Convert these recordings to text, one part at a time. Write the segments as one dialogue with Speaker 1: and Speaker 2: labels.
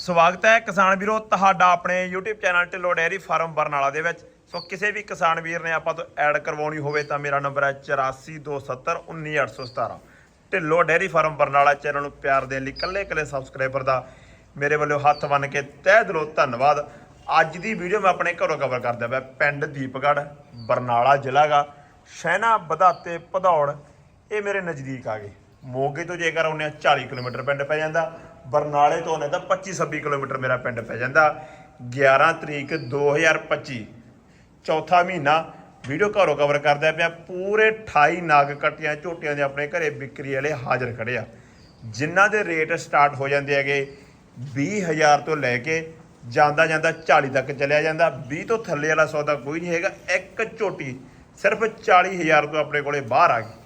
Speaker 1: ਸਵਾਗਤ ਹੈ ਕਿਸਾਨ ਵੀਰੋ ਤੁਹਾਡਾ ਆਪਣੇ YouTube channel Dhillon dairy farm Barnala ਦੇ ਵਿੱਚ। ਸੋ ਕਿਸੇ ਵੀ ਕਿਸਾਨ ਵੀਰ ਨੇ ਆਪਾਂ ਤੋਂ ਐਡ ਕਰਵਾਉਣੀ ਹੋਵੇ ਤਾਂ ਮੇਰਾ ਨੰਬਰ ਹੈ 8427191817 Dhillon dairy farm Barnala channel ਨੂੰ ਪਿਆਰ ਦੇਣ ਲਈ ਕੱਲੇ ਕੱਲੇ ਸਬਸਕ੍ਰਾਈਬਰ ਦਾ ਮੇਰੇ ਵੱਲੋਂ ਹੱਥ ਬੰਨ ਕੇ ਤਹਿ ਦਿਲੋਂ ਧੰਨਵਾਦ। ਅੱਜ ਦੀ ਵੀਡੀਓ ਮੈਂ ਆਪਣੇ ਘਰੋਂ ਕਵਰ ਕਰਦਾ ਪਿਆ ਪਿੰਡ ਦੀਪਗੜ੍ਹ, ਬਰਨਾਲਾ ਜ਼ਿਲ੍ਹਾ ਗਾ ਸ਼ਹਿਨਾ ਬਧਾਤੇ ਭਦੌੜ। ਇਹ ਮੇਰੇ ਨਜ਼ਦੀਕ ਆ ਗਏ। ਮੋਗੇ ਤੋਂ ਜੇਕਰ ਆਉਂਦੇ ਹਾਂ 40 ਕਿਲੋਮੀਟਰ ਪਿੰਡ ਪੈ ਜਾਂਦਾ। ਬਰਨਾਲੇ ਤੋਂ ਆਉਂਦੇ ਤਾਂ 25 26 ਕਿਲੋਮੀਟਰ ਮੇਰਾ ਪਿੰਡ ਪੈ ਜਾਂਦਾ। 11 ਤਰੀਕ 2025 ਚੌਥਾ ਮਹੀਨਾ ਵੀਡੀਓ ਘਰੋਂ ਕਵਰ ਕਰਦਾ ਪਿਆ, ਪੂਰੇ 28 ਨਾਗ ਕੱਟੀਆਂ ਝੋਟੀਆਂ ਦੇ ਆਪਣੇ ਘਰੇ ਵਿਕਰੀ ਵਾਲੇ ਹਾਜ਼ਰ ਖੜੇ ਆ। ਜਿਨ੍ਹਾਂ ਦੇ ਰੇਟ ਸਟਾਰਟ ਹੋ ਜਾਂਦੇ ਹੈਗੇ 20000 ਤੋਂ ਲੈ ਕੇ ਜਾਂਦਾ ਜਾਂਦਾ 40 ਤੱਕ ਚਲਿਆ ਜਾਂਦਾ। 20 ਤੋਂ ਥੱਲੇ ਵਾਲਾ ਸੌਦਾ ਕੋਈ ਨਹੀਂ ਹੈਗਾ, ਇੱਕ ਝੋਟੀ ਸਿਰਫ 40000 ਤੋਂ ਆਪਣੇ ਕੋਲੇ ਬਾਹਰ ਆ ਗਈ।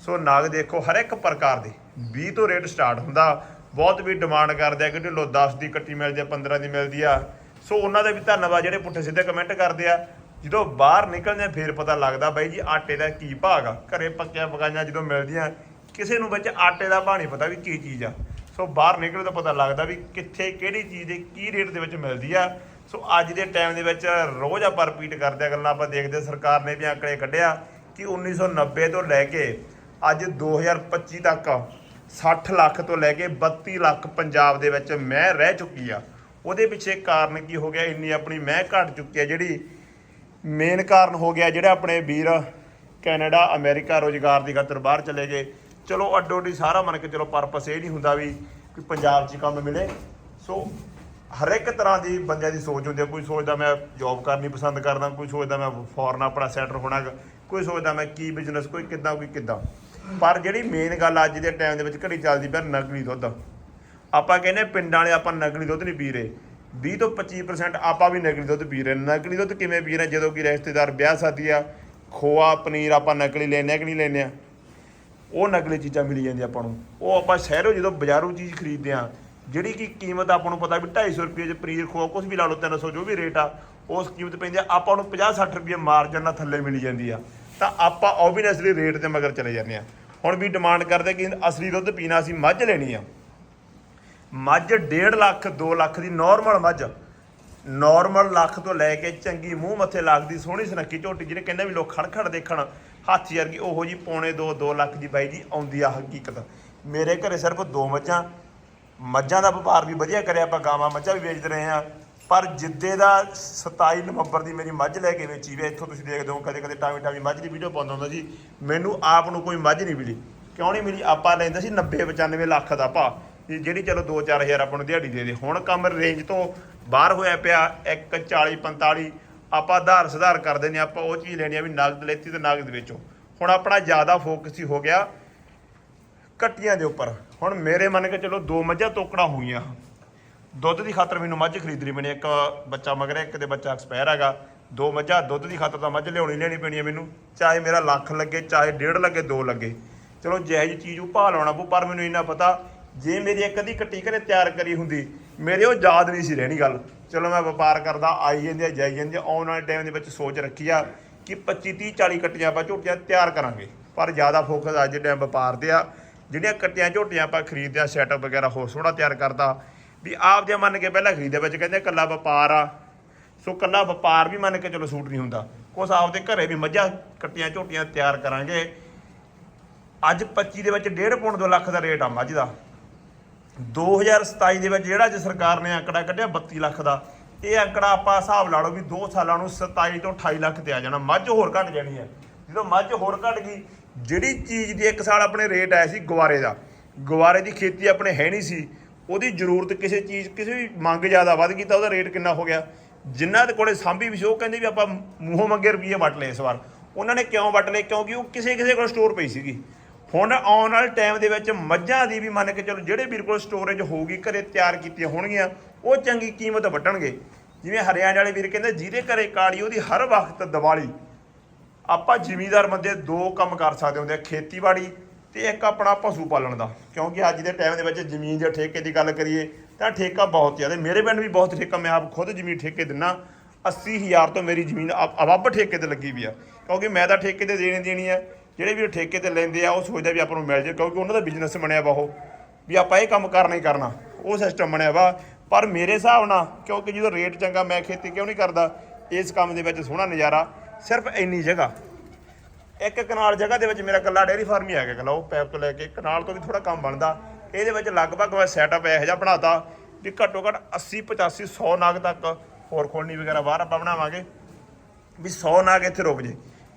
Speaker 1: ਸੋ ਨਾਗ ਦੇਖੋ ਹਰ ਇੱਕ ਪ੍ਰਕਾਰ ਦੇ 20 ਤੋਂ ਰੇਟ ਸਟਾਰਟ ਹੁੰਦਾ ਬਹੁਤ ਵੀ ਡਿਮਾਂਡ ਕਰਦੇ ਆ ਕਿ ਢਿੱਲੋ 10 ਦੀ ਕੱਟੀ ਮਿਲਦੀ ਆ 15 ਦੀ ਮਿਲਦੀ ਆ। ਸੋ ਉਹਨਾਂ ਦਾ ਵੀ ਧੰਨਵਾਦ, ਜਿਹੜੇ ਪੁੱਠੇ ਸਿੱਧੇ ਕਮੈਂਟ ਕਰਦੇ ਆ। ਜਦੋਂ ਬਾਹਰ ਨਿਕਲਦੇ ਆ, ਫੇਰ ਪਤਾ ਲੱਗਦਾ ਬਾਈ ਜੀ, ਆਟੇ ਦਾ ਕੀ ਭਾਗ ਆ। ਘਰੇ ਪੱਕਿਆ ਪਕਾਈਆਂ ਜਦੋਂ ਮਿਲਦੀਆਂ, ਕਿਸੇ ਨੂੰ ਵਿੱਚ ਆਟੇ ਦਾ ਭਾਅ ਨਹੀਂ ਪਤਾ ਵੀ ਕੀ ਚੀਜ਼ ਆ। ਸੋ ਬਾਹਰ ਨਿਕਲੇ ਤਾਂ ਪਤਾ ਲੱਗਦਾ ਵੀ ਕਿੱਥੇ, ਕਿਹੜੀ ਚੀਜ਼ ਦੇ ਕੀ ਰੇਟ ਦੇ ਵਿੱਚ ਮਿਲਦੀ ਆ। ਸੋ ਅੱਜ ਦੇ ਟਾਈਮ ਦੇ ਵਿੱਚ ਰੋਜ਼ ਆਪਾਂ ਰਿਪੀਟ ਕਰਦੇ ਆ ਗੱਲਾਂ, ਆਪਾਂ ਦੇਖਦੇ ਸਰਕਾਰ ਨੇ ਵੀ ਆંકੜੇ ਕੱਢਿਆ ਕਿ 1990 ਤੋਂ ਲੈ ਕੇ ਅੱਜ 2025 ਤੱਕ 60 ਲੱਖ ਤੋਂ ਲੈ ਕੇ 32 ਲੱਖ ਪੰਜਾਬ ਦੇ ਵਿੱਚ ਮੈਂ ਰਹਿ ਚੁੱਕੀ ਆ। ਉਹਦੇ ਪਿੱਛੇ ਕਾਰਨ ਕੀ ਹੋ ਗਿਆ? ਇੰਨੀ ਆਪਣੀ ਮੈਂ ਘਟ ਚੁੱਕੀ ਆ ਜਿਹੜੀ ਮੇਨ ਕਾਰਨ ਹੋ ਗਿਆ ਜਿਹੜਾ ਆਪਣੇ ਵੀਰ ਕੈਨੇਡਾ, ਅਮਰੀਕਾ ਰੋਜ਼ਗਾਰ ਦੀ ਖਾਤਰ ਬਾਹਰ ਚਲੇ ਗਏ। ਚਲੋ, ਅੱਡੋ ਅੱਡੀ ਸਾਰਾ ਮੰਨ ਕੇ ਚਲੋ ਪਰਪਸ ਇਹ ਨਹੀਂ ਹੁੰਦਾ ਵੀ ਕਿ ਪੰਜਾਬ 'ਚ ਕੰਮ ਮਿਲੇ। ਸੋ ਹਰ ਇੱਕ ਤਰ੍ਹਾਂ ਦੀ ਬੰਦਿਆਂ ਦੀ ਸੋਚ ਹੁੰਦੀ ਹੈ ਕੋਈ ਸੋਚਦਾ ਮੈਂ ਜੌਬ ਕਰਨੀ ਪਸੰਦ ਕਰਦਾ, ਕੋਈ ਸੋਚਦਾ ਮੈਂ ਫੋਰਨ ਆਪਣਾ ਸੈਟਲ ਹੋਣਾ ਕੋਈ ਸੋਚਦਾ ਮੈਂ ਕੀ ਬਿਜ਼ਨਸ ਕੋਈ ਕਿੱਦਾਂ ਕੋਈ ਕਿੱਦਾਂ। ਪਰ ਜਿਹੜੀ ਮੇਨ ਗੱਲ ਅੱਜ ਦੇ ਟਾਈਮ ਦੇ ਵਿੱਚ ਘੜੀ ਚੱਲਦੀ ਪਿਆ ਨਕਲੀ ਦੁੱਧ। ਆਪਾਂ ਕਹਿੰਦੇ ਪਿੰਡਾਂ ਵਾਲੇ ਆਪਾਂ ਨਕਲੀ ਦੁੱਧ ਨਹੀਂ ਪੀ ਰਹੇ। 20 ਤੋਂ 25% ਆਪਾਂ ਵੀ ਨਕਲੀ ਦੁੱਧ ਪੀ ਰਹੇ। ਨਕਲੀ ਦੁੱਧ ਕਿਵੇਂ ਪੀ ਰਹੇ? ਜਦੋਂ ਕਿ ਰਿਸ਼ਤੇਦਾਰ ਵਿਆਹ ਸ਼ਾਦੀ ਆ, ਖੋਆ, ਪਨੀਰ ਆਪਾਂ ਨਕਲੀ ਲੈਨੇ ਆ ਕਿ ਨਹੀਂ ਲੈਨੇ ਆ? ਉਹ ਨਕਲੀ ਚੀਜ਼ਾਂ ਮਿਲੀ ਜਾਂਦੀਆਂ ਆਪਾਂ ਨੂੰ। ਉਹ ਆਪਾਂ ਸ਼ਹਿਰੋਂ ਜਦੋਂ ਬਾਜ਼ਾਰੋਂ ਚੀਜ਼ ਖਰੀਦਦੇ ਆ, ਜਿਹੜੀ ਕਿ ਕੀਮਤ ਆਪਾਂ ਨੂੰ ਪਤਾ ਵੀ 250 ਰੁਪਏ ਚ ਪਨੀਰ ਖੋਆ ਕੁਝ ਵੀ ਲਾ ਲਓ 300 ਜੋ ਵੀ ਰੇਟ ਆ, ਉਸ ਕੀਮਤ ਪੈਂਦੀ ਆ। ਆਪਾਂ ਨੂੰ 50 60 ਰੁਪਏ ਮਾਰਜਨ ਨਾਲ ਥੱਲੇ ਮਿਲੀ ਜਾਂਦੀ ਆ। ਤਾਂ ਆਪਾਂ ਓਬਵੀਅਸਲੀ ਰੇਟ ਦੇ ਮਗਰ ਚਲੇ ਜਾਂਦੇ ਆ। ਹੁਣ ਵੀ ਡਿਮਾਂਡ ਕਰਦੇ ਕਿ ਅਸਲੀ ਦੁੱਧ ਪੀਣਾ ਅਸੀਂ ਮੱਝ ਲੈਣੀ ਆ। ਮੱਝ 1.5 ਲੱਖ 2 ਲੱਖ ਦੀ ਨਾਰਮਲ ਮੱਝ। ਨਾਰਮਲ ਲੱਖ ਤੋਂ ਲੈ ਕੇ ਚੰਗੀ ਮੂੰਹ ਮੱਥੇ ਲੱਗਦੀ, ਸੋਹਣੀ ਸੁਨੱਖੀ ਝੋਟੀ, ਜਿਹਨੇ ਕਹਿੰਦੇ ਵੀ ਲੋਕ ਖੜਖੜ ਦੇਖਣ, ਹਾਥੀ ਵਰਗੀ ਉਹੋ ਜੀ ਪੌਣੇ 2 2 ਲੱਖ ਦੀ ਬਾਈ ਦੀ ਆਉਂਦੀ ਆ ਹਕੀਕਤ। ਮੇਰੇ ਘਰੇ ਸਿਰਫ ਦੋ ਮੱਝਾਂ। ਮੱਝਾਂ ਦਾ ਵਪਾਰ ਵੀ ਵਧੀਆ ਕਰਿਆ, ਆਪਾਂ ਗਾਵਾਂ ਮੱਝਾਂ ਵੀ ਵੇਚਦੇ ਰਹੇ ਆ ਪਰ ਜਿੱਦੇ ਦਾ 27 ਨਵੰਬਰ ਦੀ ਮੇਰੀ ਮੱਝ ਲੈ ਕੇ ਵੇਚੀ ਵੇ ਇੱਥੋਂ ਤੁਸੀਂ ਦੇਖਦੇ ਹੋ, ਕਦੇ ਕਦੇ ਟਾਵੀ ਟਾਵੀ ਮੱਝ ਦੀ ਵੀਡੀਓ ਪਾਉਂਦਾ ਹੁੰਦਾ ਜੀ ਮੈਨੂੰ ਆਪ ਨੂੰ ਕੋਈ ਮੱਝ ਨਹੀਂ ਮਿਲੀ। ਕਿਉਂ ਨਹੀਂ ਮਿਲੀ? ਆਪਾਂ ਲੈਂਦਾ ਸੀ 90 95 ਲੱਖ ਦਾ ਭਾ ਜਿਹੜੀ ਚਲੋ 2-4000 ਆਪਾਂ ਨੂੰ ਦਿਹਾੜੀ ਦੇ ਦੇ। ਹੁਣ ਕੰਮ ਰੇਂਜ ਤੋਂ ਬਾਹਰ ਹੋਇਆ ਪਿਆ 1 40 45 ਆਪਾਂ ਆਧਾਰ ਸੁਧਾਰ ਕਰਦੇ ਨੇ ਆਪਾਂ ਉਹ ਚੀਜ਼ ਲੈਣੀ ਆ ਵੀ ਨਗਦ ਲੈਤੀ ਤੇ ਨਗਦ ਵੇਚੋ। ਹੁਣ ਆਪਣਾ ਜ਼ਿਆਦਾ ਫੋਕਸ ਹੀ ਹੋ ਗਿਆ ਕੱਟੀਆਂ ਦੇ ਉੱਪਰ। ਹੁਣ ਮੇਰੇ ਮੰਨ ਕੇ ਚਲੋ ਦੋ ਮੱਝਾਂ ਤੋਕੜਾਂ ਹੋਈਆਂ। ਦੁੱਧ ਦੀ ਖਾਤਰ ਮੈਨੂੰ ਮੱਝ ਖਰੀਦਣੀ ਪੈਣੀ ਇੱਕ ਬੱਚਾ ਮਗਰ ਹੈ, ਇੱਕ ਦੇ ਬੱਚਾ ਐਕਸਪਾਇਰ ਹੈਗਾ। ਦੋ ਮੱਝਾਂ ਦੁੱਧ ਦੀ ਖਾਤਰ ਤਾਂ ਮੱਝ ਲਿਆਉਣੀ ਲੈਣੀ ਪੈਣੀ ਹੈ ਮੈਨੂੰ। ਚਾਹੇ ਮੇਰਾ ਲੱਖ ਲੱਗੇ ਚਾਹੇ ਡੇਢ ਲੱਗੇ ਦੋ ਲੱਗੇ। ਚਲੋ ਜਿਹੋ ਜਿਹੀ ਚੀਜ਼ ਉਹ ਭਾਅ ਲਾਉਣਾ ਪਊ ਪਰ ਮੈਨੂੰ ਇੰਨਾ ਪਤਾ ਜੇ ਮੇਰੀ ਇੱਕ ਅੱਧੀ ਕੱਟੀ ਘਰੇ ਤਿਆਰ ਕਰੀ ਹੁੰਦੀ ਮੇਰੇ ਉਹ ਯਾਦ ਨਹੀਂ ਸੀ ਰਹਿਣੀ ਗੱਲ। ਚਲੋ ਮੈਂ ਵਪਾਰ ਕਰਦਾ ਆਈ ਜਾਂਦੀ ਆ ਜਾਈ ਜਾਂਦੀ ਆ ਆਉਣ ਵਾਲੇ ਟਾਈਮ ਦੇ ਵਿੱਚ ਸੋਚ ਰੱਖੀ ਆ ਕਿ 25 30 40 ਕੱਟੀਆਂ ਆਪਾਂ ਝੋਟੀਆਂ ਤਿਆਰ ਕਰਾਂਗੇ। ਪਰ ਜ਼ਿਆਦਾ ਫੋਕਸ ਅੱਜ ਦੇ ਟਾਈਮ ਵਪਾਰ ਤੇ ਆ। ਜਿਹੜੀਆਂ ਕੱਟੀਆਂ ਝੋਟੀਆਂ ਆਪਾਂ ਖਰੀਦਦੇ ਆ ਸੈਟਅਪ ਵਗੈਰਾ ਹੋਰ ਸੋਹਣਾ ਤਿਆਰ ਕਰਦਾ ਵੀ ਆਪ ਜੇ ਮੰਨ ਕੇ ਪਹਿਲਾਂ ਖਰੀਦਿਆ ਵਿੱਚ ਕਹਿੰਦੇ ਕੱਲਾ ਵਪਾਰ ਆ, ਸੋ ਕੱਲਾ ਵਪਾਰ ਵੀ ਮੰਨ ਕੇ ਚਲੋ ਸੂਟ ਨਹੀਂ ਹੁੰਦਾ। ਕੁਛ ਆਪਦੇ ਘਰੇ ਵੀ ਮੱਝਾਂ, ਕੱਟੀਆਂ ਝੋਟੀਆਂ ਤਿਆਰ ਕਰਾਂਗੇ। ਅੱਜ 25 ਦੇ ਵਿੱਚ 1.5 ਪੌਂਡ 2 ਲੱਖ ਦਾ ਰੇਟ ਆ ਮੱਝ ਦਾ। 2027 ਦੇ ਵਿੱਚ ਜਿਹੜਾ ਜੇ ਸਰਕਾਰ ਨੇ ਅੰਕੜਾ ਕੱਢਿਆ 32 ਲੱਖ ਦਾ। ਇਹ ਅੰਕੜਾ ਆਪਾਂ ਹਿਸਾਬ ਲਾ ਲਓ ਵੀ 2 ਸਾਲਾਂ ਨੂੰ 27 ਤੋਂ 28 ਲੱਖ ਤੇ ਆ ਜਾਣਾ। ਮੱਝ ਹੋਰ ਘਟ ਜਾਣੀ ਹੈ। ਜਦੋਂ ਮੱਝ ਹੋਰ ਘਟ ਗਈ, ਜਿਹੜੀ ਚੀਜ਼ ਦੀ ਇੱਕ ਸਾਲ ਆਪਣੇ ਰੇਟ ਆਇਆ ਸੀ ਗਵਾਰੇ ਦਾ। ਗਵਾਰੇ ਦੀ ਖੇਤੀ ਆਪਣੇ ਹੈ ਨਹੀਂ ਸੀ। ਉਹਦੀ ਜ਼ਰੂਰਤ ਕਿਸੇ ਚੀਜ਼, ਕਿਸੇ ਵੀ ਮੰਗ ਜ਼ਿਆਦਾ ਵੱਧ ਗਈ ਤਾਂ ਉਹਦਾ ਰੇਟ ਕਿੰਨਾ ਹੋ ਗਿਆ। ਜਿਨ੍ਹਾਂ ਦੇ ਕੋਲੇ ਸਾਂਭੀ ਵੀ ਸੀ, ਉਹ ਕਹਿੰਦੇ ਵੀ ਆਪਾਂ ਮੂੰਹੋਂ ਮੰਗੇ ਰੁਪਏ ਵਟ ਲਏ ਇਸ ਵਾਰ। ਉਹਨਾਂ ਨੇ ਕਿਉਂ ਵਟ ਲਏ? ਕਿਉਂਕਿ ਉਹ ਕਿਸੇ ਕਿਸੇ ਕੋਲ ਸਟੋਰ ਪਈ ਸੀਗੀ। ਹੁਣ ਆਉਣ ਵਾਲੇ ਟਾਈਮ ਦੇ ਵਿੱਚ ਮੱਝਾਂ ਦੀ ਵੀ ਮੰਨ ਕੇ ਚਲੋ, ਜਿਹੜੇ ਵੀਰ ਕੋਲ ਸਟੋਰੇਜ ਹੋਊਗੀ, ਘਰੇ ਤਿਆਰ ਕੀਤੀਆਂ ਹੋਣਗੀਆਂ, ਉਹ ਚੰਗੀ ਕੀਮਤ ਵਟਣਗੇ। ਜਿਵੇਂ ਹਰਿਆਣੇ ਵਾਲੇ ਵੀਰ ਕਹਿੰਦੇ, ਜਿਹਦੇ ਘਰੇ ਕਾਲੀ, ਉਹਦੀ ਹਰ ਵਕਤ ਦੀਵਾਲੀ। ਆਪਾਂ ਜ਼ਿਮੀਦਾਰ ਬੰਦੇ ਦੋ ਕੰਮ ਕਰ ਸਕਦੇ ਹੁੰਦੇ ਆ, ਖੇਤੀਬਾੜੀ ਤੇ ਇੱਕ ਆਪਣਾ ਪਸ਼ੂ ਪਾਲਣ ਦਾ। ਕਿਉਂਕਿ ਅੱਜ ਦੇ ਟਾਈਮ ਦੇ ਵਿੱਚ ਜ਼ਮੀਨ ਜਾਂ ਠੇਕੇ ਦੀ ਗੱਲ ਕਰੀਏ, ਤਾਂ ਠੇਕਾ ਬਹੁਤ ਜ਼ਿਆਦਾ। ਮੇਰੇ ਪਿੰਡ ਵੀ ਬਹੁਤ ਠੇਕਾ, ਮੈਂ ਆਪ ਖੁਦ ਜ਼ਮੀਨ ਠੇਕੇ ਦਿੰਨਾ। 80000 ਤੋਂ ਮੇਰੀ ਜ਼ਮੀਨ ਅ- ਅਵੱਬ ਠੇਕੇ ਤੇ ਲੱਗੀ ਵੀ ਆ। ਕਿਉਂਕਿ ਮੈਂ ਤਾਂ ਠੇਕੇ ਤੇ ਦੇਣੀ ਦੇਣੀ ਆ। ਜਿਹੜੇ ਵੀ ਠੇਕੇ ਤੇ ਲੈਂਦੇ ਆ, ਉਹ ਸੋਚਦੇ ਵੀ ਆਪਾਂ ਨੂੰ ਮਿਲ ਜੇ, ਕਿਉਂਕਿ ਉਹਨਾਂ ਦਾ ਬਿਜ਼ਨਸ ਬਣਿਆ ਵਾ ਉਹ। ਵੀ ਆਪਾਂ ਇਹ ਕੰਮ ਕਰਨਾ ਹੀ ਕਰਨਾ। ਉਹ ਸਿਸਟਮ ਬਣਿਆ ਵਾ। ਪਰ ਮੇਰੇ ਹਿਸਾਬ ਨਾਲ, ਕਿਉਂਕਿ ਜਦੋਂ ਰੇਟ ਚੰਗਾ, ਮੈਂ ਖੇਤੀ ਕਿਉਂ ਨਹੀਂ ਕਰਦਾ? ਇਸ ਕੰਮ ਦੇ ਵਿੱਚ ਸੋਹਣਾ ਨਜ਼ਾਰਾ ਸਿਰਫ ਇੰਨੀ ਜਗ੍ਹਾ। ਇੱਕ ਕਨਾਲ ਜਗ੍ਹਾ ਦੇ ਵਿੱਚ ਮੇਰਾ ਕੱਲਾ ਡੇਅਰੀ ਫਾਰਮ ਹੀ ਆ ਗਿਆ ਕੱਲਾ ਉਹ ਪੈਪ ਤੋਂ ਲੈ ਕੇ ਕਨਾਲ ਤੋਂ ਵੀ ਥੋੜਾ ਕੰਮ ਬਣਦਾ। ਇਹਦੇ ਵਿੱਚ ਲਗਭਗ ਮੈਂ ਸੈਟਅਪ ਇਹੋ ਜਿਹਾ ਬਣਾਤਾ ਵੀ ਘੱਟੋ ਘੱਟ 80 85 100 ਨਾਗ ਤੱਕ ਹੋਰ ਖੋਲਣੀ ਵਗੈਰਾ ਬਾਹਰ ਆਪਾਂ ਬਣਾਵਾਂਗੇ। ਵੀ 100 ਨਾਗ ਇੱਥੇ ਰੁਕ ਜੇ।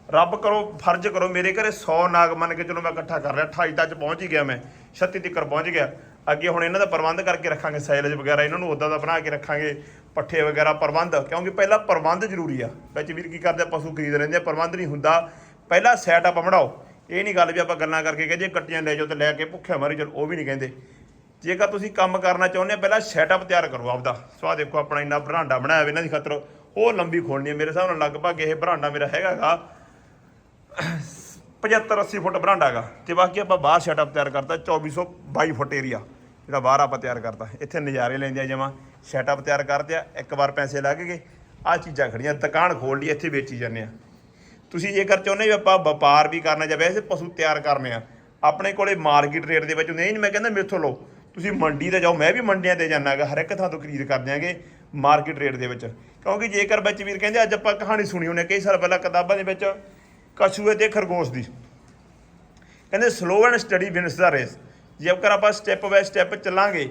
Speaker 1: ਰੱਬ ਕਰੋ, ਫਰਜ਼ ਕਰੋ, ਮੇਰੇ ਘਰੇ 100 ਨਾਗ ਮੰਨ ਕੇ ਚਲੋ ਮੈਂ ਇਕੱਠਾ ਕਰ ਰਿਹਾ 28 ਤੱਕ ਪਹੁੰਚ ਹੀ ਗਿਆ ਮੈਂ 36 ਤੱਕ ਪਹੁੰਚ ਗਿਆ। ਅੱਗੇ ਹੁਣ ਇਹਨਾਂ ਦਾ ਪ੍ਰਬੰਧ ਕਰਕੇ ਰੱਖਾਂਗੇ, ਸੈਲਜ ਵਗੈਰਾ ਇਹਨਾਂ ਨੂੰ ਉਦਾਂ ਦਾ ਬਣਾ ਕੇ ਰੱਖਾਂਗੇ, ਪੱਠੇ ਵਗੈਰਾ ਪ੍ਰਬੰਧ, ਕਿਉਂਕਿ ਪਹਿਲਾਂ ਪ੍ਰਬੰਧ ਜ਼ਰੂਰੀ ਆ। ਵਿੱਚ ਵੀਰ ਕੀ ਕਰਦੇ ਪਸ਼ੂ ਖਰੀਦ ਰਹਿੰਦੇ ਆ, ਪ੍ਰਬੰਧ ਨਹੀਂ ਹੁੰਦਾ। ਪਹਿਲਾਂ ਸੈਟਅਪ ਬਣਾਓ। ਇਹ ਨਹੀਂ ਗੱਲ ਵੀ ਆਪਾਂ ਗੱਲਾਂ ਕਰਕੇ ਕਹੇ ਜੇ ਕੱਟੀਆਂ ਲੈ ਜਾਓ ਤੇ ਲੈ ਕੇ ਭੁੱਖਿਆ ਮਾਰੀ ਚਲ ਉਹ ਵੀ ਨਹੀਂ ਕਹਿੰਦੇ। ਜੇਕਰ ਤੁਸੀਂ ਕੰਮ ਕਰਨਾ ਚਾਹੁੰਦੇ ਆ ਪਹਿਲਾਂ ਸੈਟਅਪ ਤਿਆਰ ਕਰੋ ਆਪਦਾ। ਸੋ ਆਹ ਦੇਖੋ, ਆਪਣਾ ਇੰਨਾ ਬਰਾਂਡਾ ਬਣਾਇਆ ਹੋਇਆ ਇਹਨਾਂ ਦੀ ਖਾਤਰ। ਉਹ ਲੰਬੀ ਖੋਲਣੀ ਹੈ ਮੇਰੇ ਹਿਸਾਬ ਨਾਲ, ਲਗਭਗ ਇਹ ਬਰਾਂਡਾ ਮੇਰਾ ਹੈਗਾਗਾ 75 80 ਫੁੱਟ ਬਰਾਂਡਾ ਹੈਗਾ ਤੇ ਬਾਕੀ ਆਪਾਂ ਬਾਹਰ ਸੈਟਅਪ ਤਿਆਰ ਕਰਤਾ 2422 ਫੁੱਟ ਏਰੀਆ ਜਿਹੜਾ ਬਾਹਰ ਆਪਾਂ ਤਿਆਰ ਕਰਤਾ। ਇੱਥੇ ਨਜ਼ਾਰੇ ਲੈਂਦੇ ਆ ਜਮਾ। ਸੈਟਅਪ ਤਿਆਰ ਕਰਦੇ ਆ ਇੱਕ ਵਾਰ ਪੈਸੇ ਲੱਗ ਗਏ। ਆ ਚੀਜ਼ਾਂ ਖੜੀਆਂ, ਦੁਕਾਨ ਖੋਲ ਲਈ, ਇੱਥੇ ਵੇਚੀ ਜਾਂਦੇ ਆ। ਤੁਸੀਂ ਜੇਕਰ ਚਾਹੁੰਦੇ ਵੀ ਆਪਾਂ ਵਪਾਰ ਵੀ ਕਰਨਾ ਜਾਂ ਵੈਸੇ ਪਸ਼ੂ ਤਿਆਰ ਕਰਨੇ ਆ, ਆਪਣੇ ਕੋਲੇ ਮਾਰਕੀਟ ਰੇਟ ਦੇ ਵਿੱਚ ਹੁੰਦੇ ਇਹ ਨਹੀਂ ਮੈਂ ਕਹਿੰਦਾ ਮੇਥੋਂ ਲਓ। ਤੁਸੀਂ ਮੰਡੀ ਤੇ ਜਾਓ, ਮੈਂ ਵੀ ਮੰਡੀਆਂ ਤੇ ਜਾਣਾਗਾ ਹਰ ਇੱਕ ਥਾਂ ਤੋਂ ਖਰੀਦ ਕਰ ਦਿਆਂਗੇ ਮਾਰਕੀਟ ਰੇਟ ਦੇ ਵਿੱਚ। ਕਿਉਂਕਿ ਜੇਕਰ ਵਿੱਚ ਵੀਰ ਕਹਿੰਦੇ ਅੱਜ ਆਪਾਂ ਕਹਾਣੀ ਸੁਣੀ ਉਹਨੇ ਕਈ ਸਾਲ ਪਹਿਲਾਂ ਕਿਤਾਬਾਂ ਦੇ ਵਿੱਚ ਕਛੂਏ ਤੇ ਖਰਗੋਸ਼ ਦੀ। ਕਹਿੰਦੇ ਸਲੋ ਐਂਡ ਸਟੱਡੀ ਵਿਨਸ ਦਾ ਰੇਸ ਜੇਕਰ ਆਪਾਂ ਸਟੈਪ ਬਾਏ ਸਟੈਪ ਚੱਲਾਂਗੇ,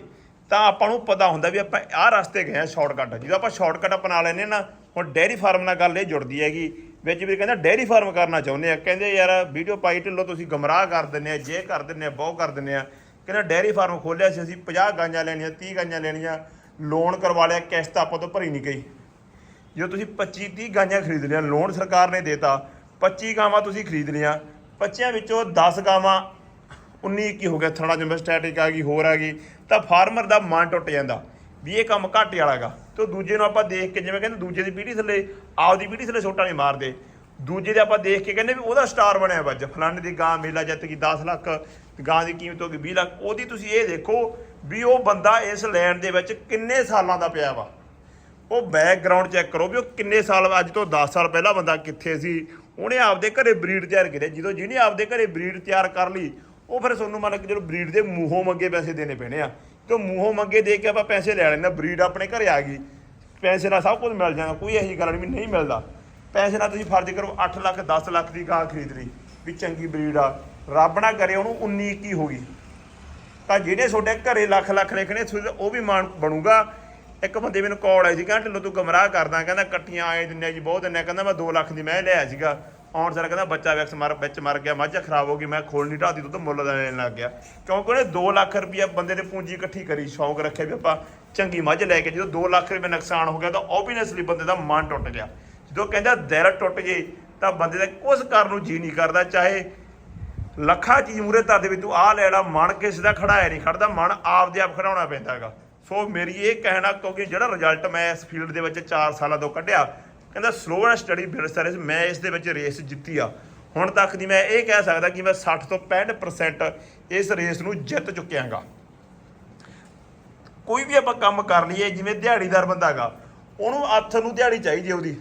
Speaker 1: ਤਾਂ ਆਪਾਂ ਨੂੰ ਪਤਾ ਹੁੰਦਾ ਵੀ ਆਪਾਂ ਆਹ ਰਸਤੇ ਗਏ ਆ ਸ਼ਾਰਟਕਟ ਜਦੋਂ ਆਪਾਂ ਸ਼ਾਰਟਕਟ ਅਪਣਾ ਲੈਨੇ ਨਾ, ਹੁਣ ਡੇਅਰੀ ਫਾਰਮ ਨਾਲ ਗੱਲ ਇਹ ਜੁੜਦੀ ਹੈਗੀ ਵਿੱਚ ਵੀ ਕਹਿੰਦਾ ਡੇਅਰੀ ਫਾਰਮ ਕਰਨਾ ਚਾਹੁੰਦੇ ਆ। ਕਹਿੰਦੇ, ਯਾਰ ਵੀਡੀਓ ਪਾਈ ਢਿੱਲੋ, ਤੁਸੀਂ ਗਮਰਾਹ ਕਰ ਦਿੰਦੇ ਆ, ਜੇ ਕਰ ਦਿੰਦੇ ਆ ਬਹੁ ਕਰ ਦਿੰਦੇ ਆ। ਕਹਿੰਦਾ ਡੇਅਰੀ ਫਾਰਮ ਖੋਲਿਆ ਸੀ ਅਸੀਂ 50 ਗਾਂਜਾਂ ਲੈਣੀਆਂ 30 ਗਾਂਜਾਂ ਲੈਣੀਆਂ ਲੋਨ ਕਰਵਾ ਲਿਆ, ਕਿਸ਼ਤ ਆਪਾਂ ਤੋਂ ਭਰੀ ਨਹੀਂ ਗਈ। ਜੋ ਤੁਸੀਂ 25 30 ਗਾਂਆਂ ਖਰੀਦ ਲਿਆ ਲੋਨ ਸਰਕਾਰ ਨੇ ਦੇਤਾ 25 ਗਾਵਾਂ ਤੁਸੀਂ ਖਰੀਦ ਲਿਆ 25 ਵਿੱਚੋਂ 10 ਗਾਵਾਂ 19 ਕੀ ਹੋ ਗਿਆ ਥਣਾ ਜਿਵੇਂ ਸਟੈਟਿਕ ਆ ਗਈ, ਹੋਰ ਆ ਗਈ, ਤਾਂ ਫਾਰਮਰ ਦਾ ਮਨ ਟੁੱਟ ਜਾਂਦਾ। ਵੀ ਇਹ ਕੰਮ ਘਾਟੇ ਵਾਲਾਗਾ। ਤੇ ਦੂਜੇ ਨੂੰ ਆਪਾਂ ਦੇਖ ਕੇ ਜਿਵੇਂ ਕਹਿੰਦੇ ਦੂਜੇ ਦੀ ਪੀੜ੍ਹੀ ਥੱਲੇ, ਆਪਦੀ ਪੀੜ੍ਹੀ ਥੱਲੇ ਛੋਟਾ ਨਹੀਂ ਮਾਰਦੇ। ਦੂਜੇ ਦੇ ਆਪਾਂ ਦੇਖ ਕੇ ਕਹਿੰਦੇ ਵੀ ਉਹਦਾ ਸਟਾਰ ਬਣਿਆ ਵੱਜ ਫਲਾਣੇ ਦੀ ਗਾਂ ਮੇਲਾ ਜਿੱਤ ਗਈ 10 ਲੱਖ ਗਾਂ ਦੀ ਕੀਮਤ ਹੋ ਗਈ 20 ਲੱਖ। ਉਹਦੀ ਤੁਸੀਂ ਇਹ ਦੇਖੋ ਵੀ ਉਹ ਬੰਦਾ ਇਸ ਲੈਂਡ ਦੇ ਵਿੱਚ ਕਿੰਨੇ ਸਾਲਾਂ ਦਾ ਪਿਆ ਵਾ। ਉਹ ਬੈਕਗ੍ਰਾਉਂਡ ਚੈੱਕ ਕਰੋ ਵੀ ਉਹ ਕਿੰਨੇ ਸਾਲ ਅੱਜ ਤੋਂ 10 ਸਾਲ ਪਹਿਲਾਂ ਬੰਦਾ ਕਿੱਥੇ ਸੀ? ਉਹਨੇ ਆਪਦੇ ਘਰੇ ਬਰੀਡ ਤਿਆਰ ਕਰਿਆ ਜਦੋਂ ਜਿਹਨੇ ਆਪਦੇ ਘਰੇ ਬਰੀਡ ਤਿਆਰ ਕਰ ਲਈ, ਉਹ ਫਿਰ ਤੁਹਾਨੂੰ ਮੰਨ ਕੇ ਜਦੋਂ ਬਰੀਡ ਦੇ ਮੂੰਹੋਂ ਮੰਗੇ ਪੈਸੇ ਦੇਣੇ ਪੈਣੇ ਆ। ਕਿ ਮੂੰਹੋਂ ਮੰਗੇ ਦੇ ਕੇ ਆਪਾਂ ਪੈਸੇ ਲੈ ਲੈਂਦੇ ਬਰੀਡ ਆਪਣੇ ਘਰੇ ਆ ਗਈ। ਪੈਸੇ ਨਾਲ ਸਭ ਕੁਝ ਮਿਲ ਜਾਂਦਾ, ਕੋਈ ਇਹੋ ਜਿਹੀ ਗੱਲ ਨਹੀਂ ਨਹੀਂ ਮਿਲਦਾ। ਪੈਸੇ ਨਾਲ ਤੁਸੀਂ ਫਰਜ਼ ਕਰੋ 8 ਲੱਖ 10 ਲੱਖ ਦੀ ਗਾਂ ਖਰੀਦ ਲਈ, ਵੀ ਚੰਗੀ ਬਰੀਡ ਆ। ਰੱਬ ਨਾ ਕਰੇ ਉਹਨੂੰ 19 ਕੀ ਹੋ ਗਈ। ਤਾਂ ਜਿਹੜੇ ਤੁਹਾਡੇ ਘਰੇ ਲੱਖ ਲੱਖ ਲਿਖਣੇ ਉਹ ਵੀ ਮਾਣ ਬਣੂਗਾ। ਇੱਕ ਬੰਦੇ ਮੈਨੂੰ ਕਾਲ ਆਈ ਸੀ, ਕਹਿੰਦਾ, ਢਿੱਲੋਂ ਤੂੰ ਗਮਰਾਹ ਕਰਦਾ, ਕਹਿੰਦਾ, ਕੱਟੀਆਂ ਆਏ ਦਿੰਨੇ ਜੀ, ਬਹੁਤ ਦਿੰਨੇ ਕਹਿੰਦਾ, ਮੈਂ 2 ਲੱਖ ਦੀ ਮੈਂ ਲਿਆ ਸੀਗਾ। ਆਉਣ ਸਾਰ ਕਹਿੰਦਾ ਬੱਚਾ ਵੈਕਸ ਮਰ, ਵਿੱਚ ਮਰ ਗਿਆ, ਮੱਝ ਖਰਾਬ ਹੋ ਗਈ, ਮੈਂ ਖੋਲ ਨਹੀਂ ਢਾਦੀ ਦੁੱਧ ਮੁੱਲ ਦਾ ਲੈਣ ਲੱਗ ਗਿਆ। ਕਿਉਂਕਿ ਉਹਨੇ 2 ਲੱਖ ਰੁਪਇਆ ਬੰਦੇ ਨੇ ਪੂੰਜੀ ਇਕੱਠੀ ਕਰੀ, ਸ਼ੌਂਕ ਰੱਖਿਆ ਵੀ ਆਪਾਂ ਚੰਗੀ ਮੱਝ ਲੈ ਕੇ, ਜਦੋਂ 2 ਲੱਖ ਰੁਪਏ ਨੁਕਸਾਨ ਹੋ ਗਿਆ ਤਾਂ ਓਬਵੀਅਸਲੀ ਬੰਦੇ ਦਾ ਮਨ ਟੁੱਟ ਗਿਆ। ਜਦੋਂ ਕਹਿੰਦਾ ਦਿਲ ਟੁੱਟ ਜੇ, ਤਾਂ ਬੰਦੇ ਦਾ ਕੁਝ ਕਰਨ ਨੂੰ ਜੀ ਨਹੀਂ ਕਰਦਾ, ਚਾਹੇ ਲੱਖਾਂ ਚੀਜ਼ ਮੂਰੇ ਧਰ ਦੇ ਵੀ ਤੂੰ ਆਹ ਲੈ ਲਾ, ਮਨ ਕਿਸੇ ਦਾ ਖੜਾਇਆ ਨਹੀਂ ਖੜਦਾ, ਮਨ ਆਪਦੇ ਆਪ ਖੜਾਉਣਾ ਪੈਂਦਾ ਹੈਗਾ। ਸੋ ਮੇਰੀ ਇਹ ਕਹਿਣਾ, ਕਿਉਂਕਿ ਜਿਹੜਾ ਰਿਜ਼ਲਟ ਮੈਂ ਇਸ ਫੀਲਡ ਦੇ ਵਿੱਚ 4 ਸਾਲਾਂ ਤੋਂ ਕੱਢਿਆ ਕਹਿੰਦਾ ਸਲੋਅ ਸਟੱਡੀ ਬਿਲਡ ਰੇਸ, ਮੈਂ ਇਸ ਦੇ ਵਿੱਚ ਰੇਸ ਜਿੱਤੀ ਆ। ਹੁਣ ਤੱਕ ਦੀ ਮੈਂ ਇਹ ਕਹਿ ਸਕਦਾ ਕਿ ਮੈਂ 60 ਤੋਂ 65% ਇਸ ਰੇਸ ਨੂੰ ਜਿੱਤ ਚੁੱਕਿਆਗਾ। ਕੋਈ ਵੀ ਆਪਾਂ ਕੰਮ ਕਰ ਲਈਏ, ਜਿਵੇਂ ਦਿਹਾੜੀਦਾਰ ਬੰਦਾ ਹੈਗਾ, ਉਹਨੂੰ ਹੱਥ ਨੂੰ ਦਿਹਾੜੀ ਚਾਹੀਦੀ ਉਹਦੀ।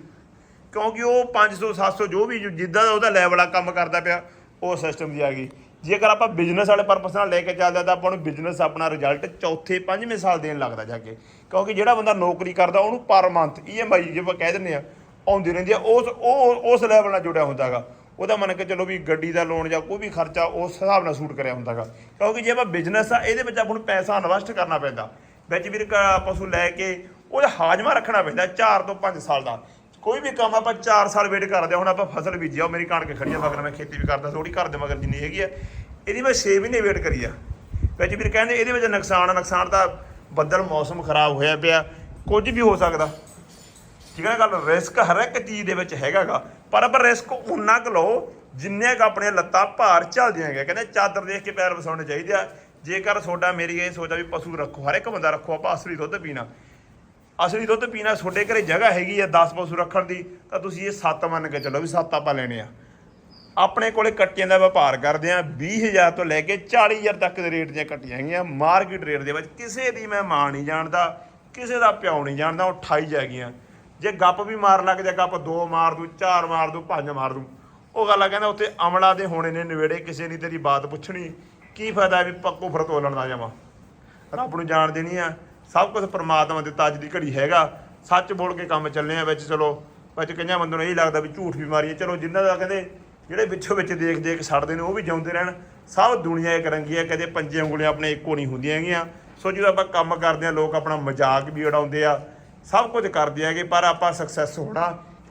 Speaker 1: ਕਿਉਂਕਿ ਉਹ 500 700 ਜੋ ਵੀ ਜਿੱਦਾਂ ਦਾ ਉਹਦਾ ਲੈਵਲ ਆ, ਕੰਮ ਕਰਦਾ ਪਿਆ, ਉਹ ਸਿਸਟਮ ਦੀ ਆ ਗਈ। ਜੇਕਰ ਆਪਾਂ ਬਿਜ਼ਨਸ ਵਾਲੇ ਪਰਪਸ ਨਾਲ ਲੈ ਕੇ ਚੱਲਦਾ ਤਾਂ ਆਪਾਂ ਨੂੰ ਬਿਜ਼ਨਸ ਆਪਣਾ ਰਿਜ਼ਲਟ ਚੌਥੇ, ਪੰਜਵੇਂ ਸਾਲ ਦੇਣ ਲੱਗਦਾ ਜਾ ਕੇ। ਕਿਉਂਕਿ ਜਿਹੜਾ ਬੰਦਾ ਨੌਕਰੀ ਕਰਦਾ, ਉਹਨੂੰ ਪਰ ਮੰਥ ਈਐਮਆਈ ਜੇ ਆਪਾਂ ਕਹਿ ਦਿੰਦੇ ਆ ਆਉਂਦੀ ਰਹਿੰਦੀ ਆ, ਉਸ, ਉਹ, ਉਸ ਲੈਵਲ ਨਾਲ ਜੁੜਿਆ ਹੁੰਦਾਗਾ ਉਹਦਾ ਮੰਨ ਕੇ ਚਲੋ ਵੀ ਗੱਡੀ ਦਾ ਲੋਨ ਜਾਂ ਕੋਈ ਵੀ ਖਰਚਾ ਉਸ ਹਿਸਾਬ ਨਾਲ ਸੂਟ ਕਰਿਆ ਹੁੰਦਾਗਾ ਕਿਉਂਕਿ ਜੇ ਆਪਾਂ ਬਿਜ਼ਨਸ ਆ, ਇਹਦੇ ਵਿੱਚ ਆਪਾਂ ਨੂੰ ਪੈਸਾ ਇਨਵੈਸਟ ਕਰਨਾ ਪੈਂਦਾ। ਵਿੱਚ ਵੀਰ ਕ- ਪਸ਼ੂ ਲੈ ਕੇ ਉਹਦਾ ਹਾਜ਼ਮਾ ਰੱਖਣਾ ਪੈਂਦਾ 4 ਤੋਂ 5 ਸਾਲ ਦਾ। ਕੋਈ ਵੀ ਕੰਮ ਆਪਾਂ 4 ਸਾਲ ਵੇਟ ਕਰਦੇ ਹਾਂ। ਹੁਣ ਆਪਾਂ ਫਸਲ ਬੀਜੀ ਉਹ ਮੇਰੀ ਕਣਕ ਖੜੀ ਆ ਮਗਰ ਮੈਂ ਖੇਤੀ ਵੀ ਕਰਦਾ ਥੋੜੀ ਘਰ ਦੇ ਮਗਰ ਜਿੰਨੀ ਹੈਗੀ ਆ। ਇਹਦੀ ਮੈਂ 6 ਮਹੀਨੇ ਵੇਟ ਕਰੀ ਆ। ਵਿੱਚ ਵੀਰ ਕਹਿੰਦੇ ਇਹਦੇ ਵਿੱਚ ਨੁਕਸਾਨ ਨੁਕਸਾਨ ਤਾਂ ਬੱਦਲ ਮੌਸਮ ਖਰਾਬ ਹੋਇਆ ਪਿਆ। ਕੁਝ ਵੀ ਹੋ ਸਕਦਾ। ਠੀਕ ਹੈ ਨਾ ਗੱਲ? ਰਿਸਕ ਹਰ ਇੱਕ ਚੀਜ਼ ਦੇ ਵਿੱਚ ਹੈਗਾਗਾ। ਪਰ ਆਪਾਂ ਰਿਸਕ ਉਨਾ ਕੁ ਲਓ, ਜਿੰਨੇ ਕੁ ਆਪਣੇ ਲੱਤਾਂ ਭਾਰ ਚੱਲਦੀਆਂ ਹੈਗੇ ਕਹਿੰਦੇ ਚਾਦਰ ਦੇਖ ਕੇ ਪੈਰ ਵਸਾਉਣੇ ਚਾਹੀਦੇ ਆ। ਜੇਕਰ ਤੁਹਾਡਾ ਮੇਰੀ ਇਹ ਸੋਚ ਆ ਵੀ ਪਸ਼ੂ ਰੱਖੋ, ਹਰ ਇੱਕ ਬੰਦਾ ਰੱਖੋ, ਆਪਾਂ ਅਸਲੀ ਦੁੱਧ ਪੀਣਾ। ਅਸਲੀ ਦੁੱਧ ਪੀਣਾ ਤੁਹਾਡੇ ਘਰੇ ਜਗ੍ਹਾ ਹੈਗੀ ਆ 10 ਪਸ਼ੂ ਰੱਖਣ ਦੀ, ਤਾਂ ਤੁਸੀਂ ਇਹ ਸੱਤ ਮੰਨ ਕੇ ਚੱਲੋ ਵੀ ਸੱਤ ਆਪਾਂ ਲੈਣੇ ਆ। ਆਪਣੇ ਕੋਲੇ ਕੱਟੀਆਂ ਦਾ ਵਪਾਰ ਕਰਦੇ ਆ 20000 ਤੋਂ ਲੈ ਕੇ 40000 ਤੱਕ ਦੇ ਰੇਟ ਦੀਆਂ ਕੱਟੀਆਂ ਹੈਗੀਆਂ। ਮਾਰਕੀਟ ਰੇਟ ਦੇ ਵਿੱਚ ਕਿਸੇ ਦੀ ਮੈਂ ਮਾਂ ਨਹੀਂ ਜਾਣਦਾ, ਕਿਸੇ ਦਾ ਪਿਓ ਨਹੀਂ ਜਾਣਦਾ, ਉਹ 28 ਜਾ ਜੇ ਗੱਪ ਵੀ ਮਾਰ ਲੱਗ ਜਾ ਗੱਪ ਦੋ ਮਾਰ ਦੂ ਚਾਰ ਮਾਰ ਦੂ ਪੰਜ ਮਾਰ ਦੂ। ਉਹ ਗੱਲ ਆ ਕਹਿੰਦਾ ਉੱਥੇ ਅਮਲਾ ਦੇ ਹੋਣੇ ਨੇ ਨਵੇੜੇ ਕਿਸੇ ਨਹੀਂ ਤੇਰੀ ਬਾਤ ਪੁੱਛਣੀ। ਕੀ ਫਾਇਦਾ ਵੀ ਪੱਕੋ ਫਰਤੋਲਣ ਦਾ ਜਾਵਾਂ ਰੱਬ ਨੂੰ ਜਾਣਦੇ ਨਹੀਂ ਆ। ਸਭ ਕੁਝ ਪ੍ਰਮਾਤਮਾ ਦਿੱਤਾ ਅੱਜ ਦੀ ਘੜੀ ਹੈਗਾ। ਸੱਚ ਬੋਲ ਕੇ ਕੰਮ ਚੱਲਨੇ ਆ ਵਿੱਚ ਚਲੋ। ਵਿੱਚ ਕਈਆਂ ਬੰਦਿਆਂ ਨੂੰ ਇਹ ਲੱਗਦਾ ਵੀ ਝੂਠ ਵੀ ਮਾਰੀਏ। ਚਲੋ ਜਿਨ੍ਹਾਂ ਦਾ ਕਹਿੰਦੇ ਜਿਹੜੇ ਵਿੱਚੋਂ ਵਿੱਚ ਦੇਖ ਦੇਖ ਛੱਡਦੇ ਨੇ ਉਹ ਵੀ ਜਿਉਂਦੇ ਰਹਿਣ। ਸਭ ਦੁਨੀਆ ਇੱਕ ਰੰਗੀ ਹੈ ਕਦੇ ਪੰਜੇ ਉਂਗਲੀਆਂ ਆਪਣੇ ਇੱਕੋ ਨਹੀਂ ਹੁੰਦੀਆਂ ਹੈਗੀਆਂ। ਸੋ ਜਦੋਂ ਆਪਾਂ ਕੰਮ ਕਰਦੇ ਆ ਲੋਕ ਆਪਣਾ ਮਜ਼ਾਕ ਵੀ ਉਡਾਉਂਦੇ ਆ। ਸਭ ਕੁਝ ਕਰਦੇ ਹੈਗੇ ਪਰ ਆਪਾਂ ਸਕਸੈਸ ਹੋਣਾ,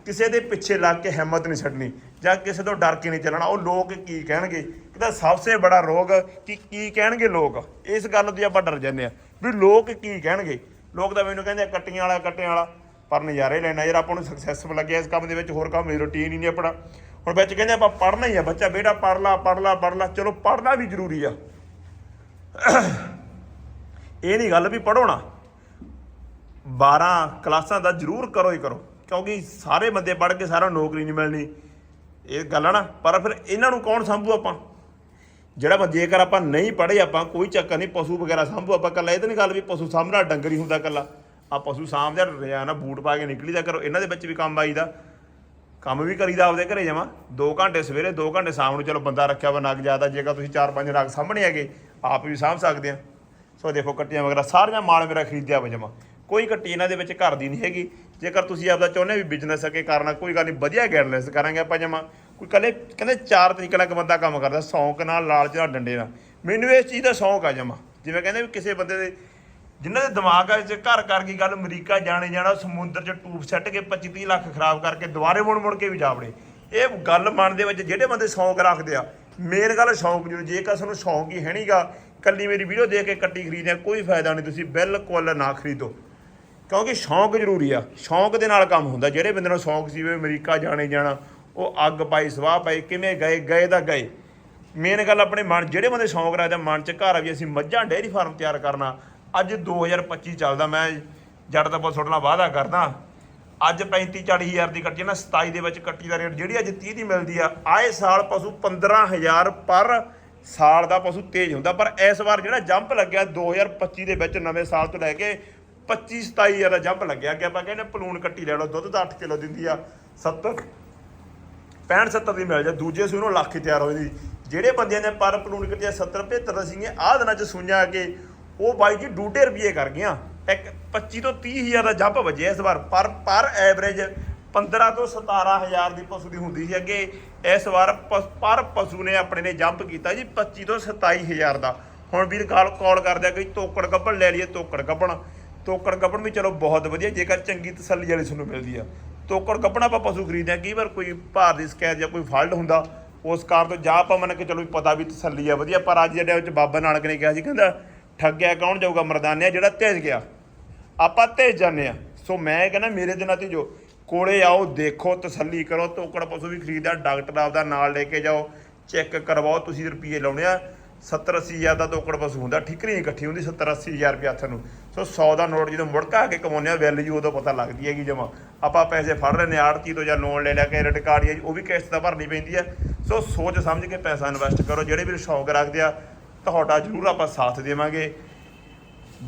Speaker 1: ਕਿਸੇ ਦੇ ਪਿੱਛੇ ਲੱਗ ਕੇ ਹਿੰਮਤ ਨਹੀਂ ਛੱਡਣੀ, ਜਾਂ ਕਿਸੇ ਤੋਂ ਡਰ ਕੇ ਨਹੀਂ ਚੱਲਣਾ। ਉਹ ਲੋਕ ਕੀ ਕਹਿਣਗੇ? ਤਾਂ ਸਭ ਤੋਂ ਬੜਾ ਰੋਗ ਕਿ ਕੀ ਕਹਿਣਗੇ ਲੋਕ? ਇਸ ਗੱਲ ਦੀ ਆਪਾਂ ਡਰ ਜਾਂਦੇ ਆ ਵੀ ਲੋਕ ਕੀ ਕਹਿਣਗੇ? ਲੋਕ ਤਾਂ ਮੈਨੂੰ ਕਹਿੰਦੇ ਕੱਟੀਆਂ ਵਾਲਾ, ਕੱਟਿਆਂ ਵਾਲਾ। ਪਰ ਨਜ਼ਾਰੇ ਲੈਣਾ, ਯਾਰ ਆਪਾਂ ਨੂੰ ਸਕਸੈਸਫੁਲ ਲੱਗਿਆ ਇਸ ਕੰਮ ਦੇ ਵਿੱਚ, ਹੋਰ ਕੰਮ ਮੇਰੀ ਰੁਟੀਨ ਹੀ ਨਹੀਂ ਆਪਣਾ। ਹੁਣ ਵਿੱਚ ਕਹਿੰਦੇ ਆਪਾਂ ਪੜ੍ਹਨਾ ਹੀ ਆ, ਬੱਚਾ ਬੇਟਾ ਪੜ੍ਹ ਲਾ ਪੜ੍ਹ ਲਾ ਪੜ੍ਹ ਲਾ। ਚਲੋ ਪੜ੍ਹਨਾ ਵੀ ਜ਼ਰੂਰੀ ਆ। ਇਹ ਨਹੀਂ ਗੱਲ ਵੀ ਪੜ੍ਹੋ ਨਾ। 12 ਕਲਾਸਾਂ ਦਾ ਜ਼ਰੂਰ ਕਰੋ ਹੀ ਕਰੋ, ਕਿਉਂਕਿ ਸਾਰੇ ਬੰਦੇ ਪੜ੍ਹ ਕੇ ਸਾਰਾ ਨੌਕਰੀ ਨਹੀਂ ਮਿਲਣੀ। ਇਹ ਗੱਲ ਆ ਨਾ, ਪਰ ਫਿਰ ਇਹਨਾਂ ਨੂੰ ਕੌਣ ਸੰਭੂ ਆਪਾਂ? ਜਿਹੜਾ ਬ- ਜੇਕਰ ਆਪਾਂ ਨਹੀਂ ਪੜ੍ਹੇ, ਆਪਾਂ ਕੋਈ ਚੱਕਰ ਨਹੀਂ, ਪਸ਼ੂ ਵਗੈਰਾ ਸੰਭੂ, ਆਪਾਂ ਕੱਲਾ ਇਹ ਤਾਂ ਨਹੀਂ ਗੱਲ ਵੀ ਪਸ਼ੂ ਸਾਹਮਣਾ ਡੰਗਰ ਹੀ ਹੁੰਦਾ ਕੱਲਾ ਆ ਪਸ਼ੂ ਸਾਂਭਦੇ ਰਿਆ ਬੂਟ ਪਾ ਕੇ ਨਿਕਲੀ ਦਾ ਕਰੋ, ਇਹਨਾਂ ਦੇ ਵਿੱਚ ਵੀ ਕੰਮ ਆਈਦਾ। ਕੰਮ ਵੀ ਕਰੀਦਾ ਆਪਦੇ ਘਰੇ ਜਾਵਾਂ 2 ਘੰਟੇ ਸਵੇਰੇ 2 ਘੰਟੇ ਸ਼ਾਮ ਨੂੰ ਚਲੋ ਬੰਦਾ ਰੱਖਿਆ ਵਾ ਨਗ ਜ਼ਿਆਦਾ ਜੇਕਰ ਤੁਸੀਂ 4-5 ਨਗ ਸਾਹਮਣੇ ਹੈਗੇ, ਆਪ ਵੀ ਸਾਂਭ ਸਕਦੇ ਆ। ਸੋ ਦੇਖੋ, ਕੱਟੀਆਂ ਵਗੈਰਾ ਸਾਰੀਆਂ ਮਾਲ ਮੇਰਾ ਖਰੀਦਿਆ ਵਾ ਜਮਾ। ਕੋਈ ਕੱਟੀ ਇਹਨਾਂ ਦੇ ਵਿੱਚ ਘਰ ਦੀ ਨਹੀਂ ਹੈਗੀ। ਜੇਕਰ ਤੁਸੀਂ ਆਪਦਾ ਚਾਹੁੰਦੇ ਵੀ ਬਿਜ਼ਨਸ ਅਕੇ ਕਰਨਾ, ਕੋਈ ਗੱਲ ਨਹੀਂ, ਵਧੀਆ ਗਾਈਡਲਾਈਨਸ ਕਰਾਂਗੇ ਆਪਾਂ ਜਮਾ। ਕੋਈ ਕੱਲੇ ਕਹਿੰਦੇ ਚਾਰ ਤਰੀਕੇ ਨਾਲ ਬੰਦਾ ਕੰਮ ਕਰਦਾ, ਸ਼ੌਂਕ ਨਾਲ, ਲਾਲਚ ਨਾਲ, ਡੰਡੇ ਨਾਲ। ਮੈਨੂੰ ਇਸ ਚੀਜ਼ ਦਾ ਸ਼ੌਂਕ ਆ ਜਮਾ। ਜਿਵੇਂ ਕਹਿੰਦੇ ਵੀ ਕਿਸੇ ਬੰਦੇ ਦੇ, ਜਿਨ੍ਹਾਂ ਦੇ ਦਿਮਾਗ ਆ ਚ ਘਰ ਕਰ ਗਈ ਗੱਲ, ਅਮਰੀਕਾ ਜਾਣੇ ਜਾਣਾ, ਸਮੁੰਦਰ 'ਚ ਟੂਬ ਸੱਟ ਕੇ 25 30 ਲੱਖ ਖਰਾਬ ਕਰਕੇ ਦੁਬਾਰੇ ਮੁੜ ਮੁੜ ਕੇ ਵੀ ਜਾਵੜੇ। ਇਹ ਗੱਲ ਮਨ ਦੇ ਵਿੱਚ ਜਿਹੜੇ ਬੰਦੇ ਸ਼ੌਂਕ ਰੱਖਦੇ ਆ, ਮੇਨ ਗੱਲ ਸ਼ੌਂਕ ਜੂ ਜੇਕਰ ਤੁਹਾਨੂੰ ਸ਼ੌਂਕ ਹੀ ਹੈ ਨਹੀਂਗਾ ਕੱਲੀ ਮੇਰੀ ਵੀਡੀਓ ਦੇਖ ਕੇ ਕੱਟੀ ਖਰੀਦਿਆ ਕੋਈ ਫਾਇਦਾ ਨਹੀਂ, ਤੁਸੀਂ ਬਿਲਕੁਲ ਨਾ ਖਰੀਦੋ। ਕਿਉਂਕਿ ਸ਼ੌਂਕ ਜ਼ਰੂਰੀ ਆ। ਸ਼ੌਂਕ ਦੇ ਨਾਲ ਕੰਮ ਹੁੰਦਾ। ਜਿਹੜੇ ਬੰਦੇ ਨੂੰ ਸ਼ੌਂਕ ਸੀ ਵੀ ਅਮਰੀਕਾ ਜਾਣੇ ਜਾਣਾ, ਉਹ ਅੱਗ ਪਾਈ, ਸਵਾਹ ਪਾਈ, ਕਿਵੇਂ ਗਏ ਗਏ ਦਾ ਗਏ। ਮੇਨ ਗੱਲ ਆਪਣੇ ਮਨ, ਜਿਹੜੇ ਬੰਦੇ ਸ਼ੌਂਕ ਰੱਖਦੇ ਮਨ 'ਚ ਘਰ ਆ ਵੀ ਅਸੀਂ ਮੱਝਾਂ ਡੇਅਰੀ ਫਾਰਮ ਤਿਆਰ ਕਰਨਾ। ਅੱਜ 2025 ਚੱਲਦਾ, ਮੈਂ ਜੱਟ ਦਾ ਬਹੁਤ ਨਾਲ ਵਾਅਦਾ ਕਰਦਾ। ਅੱਜ 35 40 ਹਜ਼ਾਰ ਦੀ ਕੱਟੀ ਨਾ 27 ਦੇ ਵਿੱਚ ਕੱਟੀ ਦਾ ਰੇਟ, ਜਿਹੜੀ ਅੱਜ 30 ਦੀ ਮਿਲਦੀ ਆ, ਆਏ ਸਾਲ ਪਸ਼ੂ 15000 ਪਰ ਸਾਲ ਦਾ ਪਸ਼ੂ ਤੇਜ਼ ਹੁੰਦਾ। ਪਰ ਇਸ ਵਾਰ ਜਿਹੜਾ ਜੰਪ ਲੱਗਿਆ 2025 ਦੇ ਵਿੱਚ ਨਵੇਂ ਸਾਲ ਤੋਂ ਲੈ ਕੇ 25 27 ਹਜ਼ਾਰ ਦਾ ਜੰਪ ਲੱਗਿਆ ਕਿ ਆਪਾਂ ਕਹਿੰਦੇ ਪਲੂਣ ਕੱਟੀ ਲੈ ਲਓ, ਦੁੱਧ ਦਾ 8 ਕਿਲੋ ਦਿੰਦੀ ਆ 70 65 70 ਦੀ ਮਿਲ ਜਾ ਦੂਜੇ ਸੂਏ ਨੂੰ ਲੱਖ ਹੀ ਤਿਆਰ ਹੋ ਜਾਂਦੀ। ਜਿਹੜੇ ਬੰਦਿਆਂ ਨੇ ਪਰ ਪਲੂਣ ਕੱਟਿਆ 70 75 ਦਾ ਸੀਗੇ ਆਹ ਦਿਨਾਂ ਚ ਸੂਈਆਂ ਅੱਗੇ ਉਹ ਬਾਈ ਜੀ ਡੂਢੇ ਰੁਪਏ ਕਰ ਗਿਆ ਇੱਕ 25 ਤੋਂ 30 ਹਜ਼ਾਰ ਦਾ ਜੰਪ ਵੱਜਿਆ ਇਸ ਵਾਰ, ਪਰ ਪਰ ਐਵਰੇਜ 15 ਤੋਂ 17 ਹਜ਼ਾਰ ਦੀ ਪਸ਼ੂ ਦੀ ਹੁੰਦੀ ਸੀ ਅੱਗੇ। ਇਸ ਵਾਰ ਪ- ਪਰ ਪਸ਼ੂ ਨੇ ਆਪਣੇ ਨੇ ਜੰਪ ਕੀਤਾ ਜੀ 25 ਤੋਂ 27 ਹਜ਼ਾਰ ਦਾ। ਹੁਣ ਵੀਰ ਕਾਲ ਕਾਲ ਕਰਦੇ ਆ ਕਿ ਤੋਕੜ ਗੱਬਣ ਲੈ ਲਈਏ, ਤੋਕੜ ਗੱਬਣ ਤੋਕੜ ਗੱਬਣ ਵੀ ਚਲੋ ਬਹੁਤ ਵਧੀਆ, ਜੇਕਰ ਚੰਗੀ ਤਸੱਲੀ ਵਾਲੀ ਤੁਹਾਨੂੰ ਮਿਲਦੀ ਆ। ਤੋਕੜ ਗੱਬਣ ਆਪਾਂ ਪਸ਼ੂ ਖਰੀਦਦੇ ਆ, ਕਈ ਵਾਰ ਕੋਈ ਭਾਰ ਦੀ ਸ਼ਿਕਾਇਤ ਜਾਂ ਕੋਈ ਫਾਲਟ ਹੁੰਦਾ, ਉਸ ਕਾਰ ਤੋਂ ਜਾਂ ਆਪਾਂ ਮੰਨ ਕੇ ਚਲੋ ਵੀ ਪਤਾ ਵੀ ਤਸੱਲੀ ਆ, ਵਧੀਆ, ਪਰ ਅੱਜ ਦੇ ਟਾਈਮ ਵਿੱਚ ਬਾਬਾ ਨਾਨਕ ਨੇ ਕਿਹਾ ਸੀ, ਕਹਿੰਦਾ ਠੱਗਿਆ ਕੌਣ ਜਾਊਗਾ, ਮਰਦਾਨਿਆ ਜਿਹੜਾ ਤੇਜ ਗਿਆ। ਆਪਾਂ ਤੇਜ ਜਾਂਦੇ ਆ। ਸੋ ਮੈਂ ਕਹਿੰਦਾ, ਮੇਰੇ ਦਿਨਾਂ ਨਾਤੇ ਜੋ ਕੋਲੇ ਆਓ, ਦੇਖੋ, ਤਸੱਲੀ ਕਰੋ, ਤੋਕੜ ਪਸ਼ੂ ਵੀ ਖਰੀਦਦਾ ਡਾਕਟਰ ਆਪਦਾ ਨਾਲ ਲੈ ਕੇ ਜਾਓ, ਚੈੱਕ ਕਰਵਾਓ, ਤੁਸੀਂ ਰੁਪਏ ਲਾਉਣੇ ਆ। 70 80 ਹਜ਼ਾਰ ਦਾ ਦੋਕੜ ਪਸ਼ੂ ਹੁੰਦਾ ਠਿਕਰੀ ਇਕੱਠੀ ਹੁੰਦੀ 70 80 ਹਜ਼ਾਰ ਰੁਪਏ ਹੱਥ ਨੂੰ। ਸੋ 100 ਦਾ ਨੋਟ ਜਦੋਂ ਮੁੜਕਾ ਕੇ ਕਮਾਉਂਦੇ ਆ ਵੈਲਿਊ ਉਦੋਂ ਪਤਾ ਲੱਗਦੀ ਹੈਗੀ ਜਮਾ। ਆਪਾਂ ਪੈਸੇ ਫੜ ਲੈਨੇ ਆੜਤੀ ਤੋਂ ਜਾਂ ਲੋਨ ਲੈ ਲਿਆ ਕ੍ਰੈਡਿਟ ਕਾਰਡ ਜਾਂ ਉਹ ਵੀ ਕਿਸ਼ਤ ਤਾਂ ਭਰਨੀ ਪੈਂਦੀ ਹੈ। ਸੋ ਸੋਚ ਸਮਝ ਕੇ ਪੈਸਾ ਇਨਵੈਸਟ ਕਰੋ, ਜਿਹੜੇ ਵੀ ਸ਼ੌਕ ਰੱਖਦੇ ਆ, ਤੁਹਾਡਾ ਜ਼ਰੂਰ ਆਪਾਂ ਸਾਥ ਦੇਵਾਂਗੇ।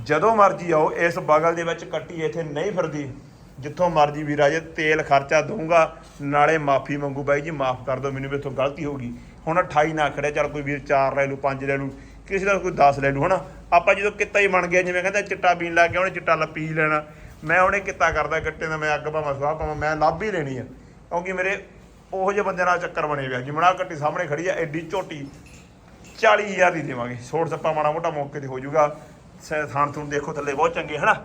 Speaker 1: ਜਦੋਂ ਮਰਜ਼ੀ ਆਓ, ਇਸ ਬਗਲ ਦੇ ਵਿੱਚ ਕੱਟੀ ਇੱਥੇ ਨਹੀਂ ਫਿਰਦੀ। ਜਿੱਥੋਂ ਮਰਜ਼ੀ ਵੀਰ ਆ ਜੇ ਤੇਲ ਖਰਚਾ ਦਊਂਗਾ, ਨਾਲੇ ਮਾਫੀ ਮੰਗੂ ਬਾਈ ਜੀ, ਮਾਫ ਕਰ ਦਿਓ, ਮੈਨੂੰ ਵੀ ਇੱਥੋਂ ਗਲਤੀ ਹੋ ਗਈ। ਹੁਣ 28 ਨਾ ਖੜਿਆ, ਚੱਲ ਕੋਈ ਵੀਰ 4 ਲੈ ਲੂ 5 ਲੈ ਲੂ ਕਿਸੇ ਦਾ ਕੋਈ 10 ਲੈ ਲੂ ਹਨਾ? ਆਪਾਂ ਜਦੋਂ ਕਿੱਤਾ ਹੀ ਬਣ ਗਿਆ ਜਿਵੇਂ ਕਹਿੰਦਾ ਚਿੱਟਾ ਪੀਣ ਲੱਗ ਗਿਆ, ਉਹਨੇ ਚਿੱਟਾ ਲ ਪੀ ਲੈਣਾ। ਮੈਂ ਉਹਨੇ ਕਿੱਤਾ ਕਰਦਾ ਗੱਟੇ ਦਾ, ਮੈਂ ਅੱਗ ਭਾਵਾਂ ਸਵਾਹ ਭਾਵਾਂ ਮੈਂ ਲੱਭ ਹੀ ਲੈਣੀ ਆ। ਕਿਉਂਕਿ ਮੇਰੇ ਉਹੋ ਜਿਹੇ ਬੰਦੇ ਨਾਲ ਚੱਕਰ ਬਣੇ ਪਿਆ ਜਿਮਣਾ ਕੱਟੀ ਸਾਹਮਣੇ ਖੜੀ ਆ, ਐਡੀ ਝੋਟੀ 40000 ਦੀ ਦੇਵਾਂਗੇ। ਛੋੜ ਸੱਪਾ ਮਾੜਾ ਮੋਟਾ ਮੌਕੇ ਤੇ ਹੋ ਜਾਊਗਾ। ਸ- ਥਾਣ ਥੂਣ ਦੇਖੋ ਥੱਲੇ, ਬਹੁਤ ਚੰਗੇ, ਹਨਾ?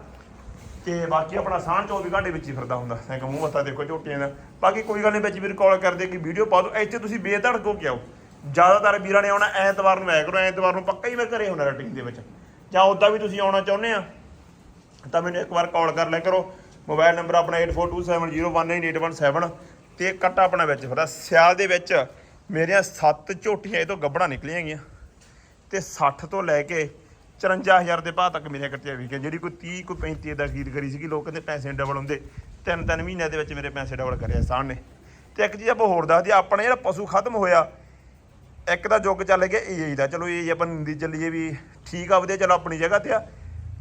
Speaker 1: ਤੇ ਬਾਕੀ ਆਪਣਾ ਸਾਂਝ 24 ਘੰਟੇ ਵਿੱਚ ਹੀ ਫਿਰਦਾ ਹੁੰਦਾ। ਇੱਕ ਮੂੰਹ ਮੱਥਾ ਦੇਖੋ ਝੋਟੀਆਂ ਦਾ। ਬਾਕੀ ਕੋਈ ਗੱਲ ਨਹੀਂ ਵਿੱਚ ਵੀਰ ਕਾਲ ਕਰਦੇ ਕਿ ਵੀਡੀਓ ਪਾ ਦਿਓ। ਇੱਥੇ ਤੁਸੀਂ ਬੇਧੜਕ ਹੋ ਕੇ ਆਓ। ਜ਼ਿਆਦਾਤਰ ਵੀਰਾਂ ਨੇ ਆਉਣਾ ਐਤਵਾਰ ਨੂੰ ਆਇਆ ਕਰੋ ਐਤਵਾਰ ਨੂੰ ਪੱਕਾ ਹੀ ਮੈਂ ਘਰੇ ਹੋਣਾ ਰੂਟੀਨ ਦੇ ਵਿੱਚ। ਜਾਂ ਉਦਾਂ ਵੀ ਤੁਸੀਂ ਆਉਣਾ ਚਾਹੁੰਦੇ ਆ, ਤਾਂ ਮੈਨੂੰ ਇੱਕ ਵਾਰ ਕਾਲ ਕਰ ਲਿਆ ਕਰੋ। ਮੋਬਾਈਲ ਨੰਬਰ ਆਪਣਾ 8427019817 ਤੇ ਕੱਟਾ ਆਪਣਾ ਵਿੱਚ ਫਿਰਦਾ। ਸਿਆਲ ਦੇ ਵਿੱਚ ਮੇਰੀਆਂ 7 ਝੋਟੀਆਂ ਇਹ ਤੋਂ ਗੱਬਣਾ ਨਿਕਲੀਆਂ ਗਈਆਂ ਤੇ 60 ਤੋਂ ਲੈ ਕੇ 54000 ਦੇ ਭਾਅ ਤੱਕ ਮੇਰੀਆਂ ਕੱਟੀਆਂ ਵਿਕੀਆਂ ਜਿਹੜੀ ਕੋਈ 30 ਕੋਈ 35 ਦਾ ਖਰੀਦ ਕਰੀ ਸੀਗੀ, ਲੋਕ ਕਹਿੰਦੇ ਪੈਸੇ ਡਬਲ ਹੁੰਦੇ। ਤਿੰਨ ਤਿੰਨ ਮਹੀਨਿਆਂ ਦੇ ਵਿੱਚ ਮੇਰੇ ਪੈਸੇ ਡਬਲ ਕਰਿਆ ਸਾਨ ਨੇ ਤੇ ਇੱਕ ਚੀਜ਼ ਆਪਾਂ ਹੋਰ ਦੱਸਦੀ ਆਪਣਾ ਜਿਹੜਾ ਪਸ਼ੂ ਖਤਮ ਹੋਇਆ, ਇੱਕ ਦਾ ਯੁੱਗ ਚੱਲ ਗਿਆ ਏਆਈ ਦਾ। ਚਲੋ ਇਹ ਆਪਾਂ ਨਿੰਦੀ ਚੱਲੀਏ ਵੀ ਠੀਕ ਆ, ਵਧੀਆ, ਚਲੋ ਆਪਣੀ ਜਗ੍ਹਾ ਤੇ ਆ।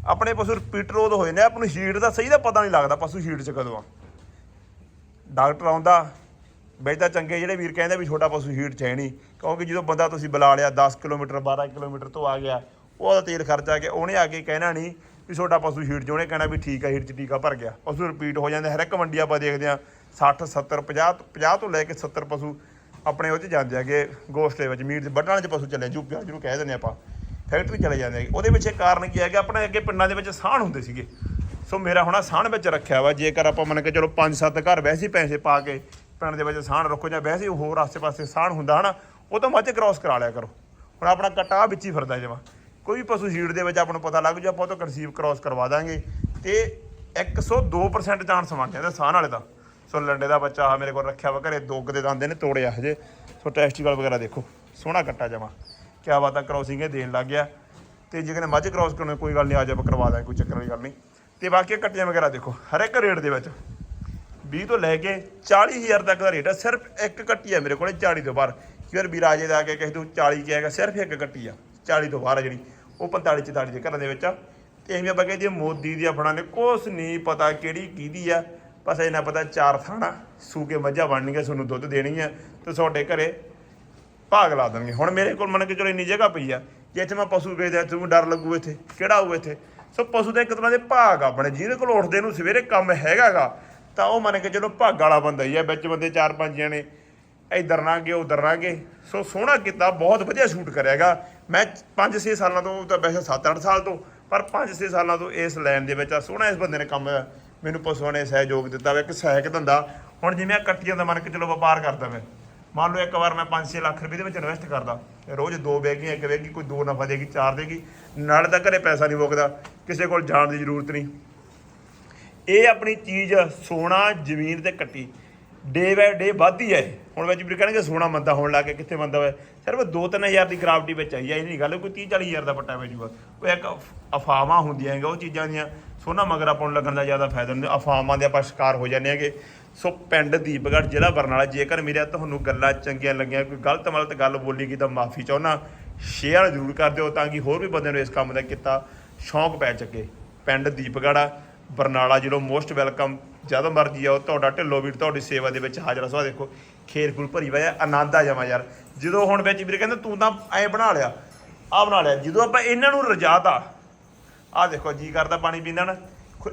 Speaker 1: ਆਪਣੇ ਪਸ਼ੂ ਰਿਪੀਟ ਰੋਧ ਹੋਏ ਨੇ ਆਪਾਂ ਨੂੰ ਹੀਟ ਦਾ ਸਹੀ ਦਾ ਪਤਾ ਨਹੀਂ ਲੱਗਦਾ ਪਸ਼ੂ ਹੀਟ ਚ ਕਦੋਂ ਆ। ਡਾਕਟਰ ਆਉਂਦਾ ਬੈਠਦਾ ਚੰਗੇ, ਜਿਹੜੇ ਵੀਰ ਕਹਿੰਦੇ ਵੀ ਛੋਟਾ ਪਸ਼ੂ ਹੀਟ ਚ ਹੈ ਨਹੀਂ। ਕਿਉਂਕਿ ਜਦੋਂ ਬੰਦਾ ਤੁਸੀਂ ਬੁਲਾ ਲਿਆ 10 ਕਿਲੋਮੀਟਰ 12 ਕਿਲੋਮੀਟਰ ਤੋਂ ਆ ਗਿਆ ਉਹਦਾ ਤੇਲ ਖਰਚਾ ਗਿਆ ਉਹਨੇ ਆ ਕੇ ਕਹਿਣਾ ਨਹੀਂ ਵੀ ਤੁਹਾਡਾ ਪਸ਼ੂ ਹੀਟ ਚ ਉਹਨੇ ਕਹਿਣਾ ਵੀ ਠੀਕ ਆ, ਹੀਟ ਚ ਟੀਕਾ ਭਰ ਗਿਆ। ਪਸ਼ੂ ਰਿਪੀਟ ਹੋ ਜਾਂਦੇ ਹਰ ਇੱਕ ਮੰਡੀ ਆਪਾਂ ਦੇਖਦੇ ਆ 60 70 50 50 ਤੋਂ ਲੈ ਕੇ 70 ਪਸ਼ੂ ਆਪਣੇ ਉਹ ਚ ਜਾਂਦੇ ਹੈਗੇ ਗੋਸ਼ਟ ਦੇ ਵਿੱਚ, ਮੀਟ ਦੇ ਵੱਢਣ ਚ ਪਸ਼ੂ ਚੱਲੇ ਜੂਪਿਆ ਜਿਹਨੂੰ ਕਹਿ ਦਿੰਦੇ ਆਪਾਂ। ਫੈਕਟਰੀ ਚਲੇ ਜਾਂਦੇ ਹੈਗੇ ਉਹਦੇ ਪਿੱਛੇ ਕਾਰਨ ਕੀ ਹੈ ਕਿ ਆਪਣੇ ਅੱਗੇ ਪਿੰਡਾਂ ਦੇ ਵਿੱਚ ਸਾਹਣ ਹੁੰਦੇ ਸੀਗੇ। ਸੋ ਮੇਰਾ ਹੁਣ ਆਹ ਵਿੱਚ ਰੱਖਿਆ ਵਾ, ਜੇਕਰ ਆਪਾਂ ਮੰਨ ਕੇ ਚਲੋ 5-7 ਘਰ ਵੈਸੇ ਹੀ ਪੈਸੇ ਪਾ ਕੇ ਪਿੰਡ ਦੇ ਵਿੱਚ ਸਾਹਣ ਰੱਖੋ ਜਾਂ ਵੈਸੇ ਹੋਰ ਆਸੇ-ਪਾਸੇ ਸਾਣ ਹੁੰਦਾ ਹਨਾ, ਉਹ ਤਾਂ ਮੱਝ ਕ੍ਰਾਸ ਕਰਾ ਲਿਆ ਕਰੋ। ਹੁਣ ਆਪਣਾ ਕਟਾ ਵਿੱਚ ਹੀ ਫਿਰਦਾ ਜਮਾ। ਕੋਈ ਵੀ ਪਸ਼ੂ ਹੀਟ ਦੇ ਵਿੱਚ ਆਪਾਂ ਨੂੰ ਪਤਾ ਲੱਗ ਜੂ, ਆਪਾਂ ਉਹ ਤੋਂ ਕਨਸੀਵ ਕ੍ਰਾਸ ਕਰਵਾ ਦਾਂਗੇ। ਤੇ 102% ਚਾਂਸ ਬਣ ਜਾਂਦਾ ਸਾਹ ਵਾਲੇ ਦਾ ਸੋ ਲੰਡੇ ਦਾ ਬੱਚਾ ਆ ਮੇਰੇ ਕੋਲ ਰੱਖਿਆ ਵਾ ਘਰੇ ਦੋ ਦੇ ਦੰਦੇ ਨੇ ਤੋੜਿਆ ਹਜੇ। ਸੋ ਟੈਸਟੀਕਲ ਵਗੈਰਾ ਦੇਖੋ, ਸੋਹਣਾ ਕੱਟਾ ਜਮਾ। ਕਿਆ ਬਾਤ ਆ ਕ੍ਰਾਸਿੰਗ ਇਹ ਦੇਣ ਲੱਗ ਗਿਆ। ਤੇ ਜੇ ਕਹਿੰਦੇ ਮੱਝ ਕ੍ਰਾਸ ਕਰਨੀ ਕੋਈ ਗੱਲ ਨਹੀਂ, ਆ ਜਾ ਕਰਵਾ ਦਾਂਗੇ, ਕੋਈ ਚੱਕਰ ਵਾਲੀ ਗੱਲ ਨਹੀਂ। ਤੇ ਬਾਕੀ ਇਹ ਕੱਟੀਆਂ ਵਗੈਰਾ ਦੇਖੋ, ਹਰ ਇੱਕ ਰੇਟ ਦੇ ਵਿੱਚ। 20 ਤੋਂ ਲੈ ਕੇ 40000 ਤੱਕ ਦਾ ਰੇਟ ਆ, ਸਿਰਫ ਇੱਕ ਕੱਟੀ ਆ ਮੇਰੇ ਕੋਲੇ 40 ਤੋਂ ਬਾਹਰ। ਫਿਰ ਵੀ ਰਾਜੇ ਦਾ ਆ ਕੇ ਕਿਸੇ ਤੋਂ 40 ਹੈਗਾ, ਸਿਰਫ ਇੱਕ ਕੱਟੀ ਆ 40 ਤੋਂ ਬਾਹਰ ਆ ਜਿਹੜੀ। ਉਹ 45 44 ਦੇ ਘਰਾਂ ਦੇ ਵਿੱਚ ਆ। ਤੇ ਐਵੇਂ ਆਪਾਂ ਕਹਿੰਦੇ ਮੋਦੀ ਦੀ ਆਪਣਾ ਨੇ ਕੁਛ ਨਹੀਂ ਪਤਾ ਕਿਹੜੀ ਕਿਹਦੀ ਆ। ਬਸ ਇਹਨਾਂ ਪਤਾ ਚਾਰ ਥਾਣਾ, ਸੂਕੇ ਮੱਝਾਂ ਬਣਨਗੀਆਂ ਤੁਹਾਨੂੰ ਦੁੱਧ ਦੇਣੀ ਆ ਤੇ ਤੁਹਾਡੇ ਘਰੇ ਭਾਗ ਲਾ ਦੇਣਗੇ। ਹੁਣ ਮੇਰੇ ਕੋਲ ਮੰਨ ਕੇ ਚਲੋ ਇੰਨੀ ਜਗ੍ਹਾ ਪਈ ਆ। ਜੇ ਇੱਥੇ ਮੈਂ ਪਸ਼ੂ ਵੇਚਦਾ ਤੁਹਾਨੂੰ ਡਰ ਲੱਗੂ ਇੱਥੇ। ਕਿਹੜਾ ਹੋਊ ਇੱਥੇ? ਸੋ ਪਸ਼ੂ ਦੇ ਇੱਕ ਤਰ੍ਹਾਂ ਦੇ ਭਾਗ ਆਪਣੇ। ਜਿਹਦੇ ਕੋਲ ਉੱਠਦੇ ਨੂੰ ਸਵੇਰੇ ਕੰਮ ਹੈਗਾਗਾ, ਤਾਂ ਉਹ ਮੰਨ ਕੇ ਚਲੋ ਭਾਗ ਵਾਲਾ ਬੰਦਾ ਹੀ ਆ। ਵਿੱਚ ਬੰਦੇ ਚਾਰ ਪੰਜ ਜਣੇ, ਇਧਰ ਨਾ ਗਏ, ਉਧਰ ਨਾ ਗਏ। ਸੋ ਸੋਹਣਾ ਕੀਤਾ, ਬਹੁਤ ਵਧੀਆ ਸ਼ੂਟ ਕਰਿਆਗਾ। ਮੈਂ 5-6 ਸਾਲਾਂ ਤੋਂ ਤਾਂ ਵੈਸੇ 7-8 ਸਾਲ ਤੋਂ, ਪਰ 5-6 ਸਾਲਾਂ ਤੋਂ ਇਸ ਲਾਈਨ ਦੇ ਵਿੱਚ ਆ, ਸੋਹਣਾ ਇਸ ਬੰਦੇ ਨੇ ਕੰਮ ਮੈਨੂੰ ਪਸ਼ੂਆਂ ਨੇ ਸਹਿਯੋਗ ਦਿੱਤਾ ਵਾ, ਇੱਕ ਸਹਾਇਕ ਧੰਦਾ। ਹੁਣ ਜਿਵੇਂ ਆ ਕੱਟੀਆਂ ਦਾ ਮੰਨ ਕੇ ਚਲੋ ਵਪਾਰ ਕਰਦਾ ਮੈਂ, ਮੰਨ ਲਓ ਇੱਕ ਵਾਰ ਮੈਂ 5-6 ਲੱਖ ਰੁਪਏ ਦੇ ਵਿੱਚ ਇਨਵੈਸਟ ਕਰਦਾ ਰੋਜ਼ ਦੋ ਬੈਗੀਆਂ, ਇੱਕ ਬੈਗੀ, ਕੋਈ ਦੋ ਨਫਾ ਦੇਗੀ, ਚਾਰ ਦੇਗੀ, ਨਾਲ ਤਾਂ ਘਰੇ ਪੈਸਾ ਨਹੀਂ ਮੁੱਕਦਾ, ਕਿਸੇ ਕੋਲ ਜਾਣ ਦੀ ਜ਼ਰੂਰਤ ਨਹੀਂ। ਇਹ ਆਪਣੀ ਚੀਜ਼ ਸੋਨਾ, ਜ਼ਮੀਨ ਤੇ ਕੱਟੀ। ਡੇ ਬਾਏ ਡੇ ਵੱਧਦੀ ਹੈ ਇਹ। ਹੁਣ ਵਿੱਚ ਵੀ ਕਹਿਣਗੇ ਸੋਨਾ ਮੰਦਾ ਹੋਣ ਲੱਗ ਗਿਆ, ਕਿੱਥੇ ਮੰਦਾ ਹੋਇਆ? ਸਿਰਫ 2-3000 ਦੀ ਗ੍ਰਾਫਟੀ ਵਿੱਚ ਆਈ ਹੈ ਇਹ ਨਹੀਂ ਗੱਲ ਕੋਈ 30-40000 ਦਾ ਪੱਟਾ ਪੈ ਵੇਚੂਗਾ ਕੋਈ ਇੱਕ ਅਫ- ਅਫਵਾਹਾਂ ਹੁੰਦੀਆਂ ਹੈਗਾ ਉਹ ਚੀਜ਼ਾਂ ਦੀਆਂ। ਸੋਨਾ ਮਗਰ ਆਪਾਂ ਨੂੰ ਲੱਗਣ ਦਾ ਜ਼ਿਆਦਾ ਫਾਇਦਾ ਨਹੀਂ, ਅਫਵਾਹਾਂ ਦੇ ਆਪਾਂ ਸ਼ਿਕਾਰ ਹੋ ਜਾਂਦੇ ਹੈਗੇ। ਸੋ ਪਿੰਡ ਦੀਪਗੜ੍ਹ, ਜ਼ਿਲ੍ਹਾ ਬਰਨਾਲਾ, ਜੇਕਰ ਮੇਰੇ ਤੁਹਾਨੂੰ ਗੱਲਾਂ ਚੰਗੀਆਂ ਲੱਗੀਆਂ, ਕੋਈ ਗਲਤ ਮਲਤ ਗੱਲ ਬੋਲੀ ਗਈ ਤਾਂ ਮਾਫੀ ਚਾਹੁੰਦਾ। ਸ਼ੇਅਰ ਜ਼ਰੂਰ ਕਰ ਦਿਓ ਤਾਂ ਕਿ ਹੋਰ ਵੀ ਬੰਦੇ ਨੂੰ ਇਸ ਕੰਮ ਦਾ ਕੀਤਾ ਸ਼ੌਂਕ ਪੈ ਚੱਕੇ। ਪਿੰਡ ਦੀਪਗੜ੍ਹ ਆ ਬਰਨਾਲਾ ਜਿਹੜਾ ਮੋਸਟ ਵੈਲਕਮ ਜਦੋਂ ਮਰਜ਼ੀ ਆਓ, ਤੁਹਾਡਾ ਢਿੱਲੋ ਵੀਰ, ਤੁਹਾਡੀ ਸੇਵਾ ਦੇ ਵਿੱਚ ਹਾਜ਼ਰ ਸਵਾ ਦੇਖੋ, ਖੇਰ ਖੂਲ ਭਰੀ ਵਾ ਆਨੰਦ ਆ ਜਾਵਾਂ ਯਾਰ। ਜਦੋਂ ਹੁਣ ਵਿੱਚ ਵੀਰੇ ਕਹਿੰਦੇ, ਤੂੰ ਤਾਂ ਐ ਬਣਾ ਲਿਆ ਆ ਬਣਾ ਲਿਆ। ਜਦੋਂ ਆਪਾਂ ਇਹਨਾਂ ਨੂੰ ਰਜਾਤਾ ਆ ਦੇਖੋ ਜੀ ਕਰਦਾ ਪਾਣੀ ਪੀਂਦਾ ਨਾ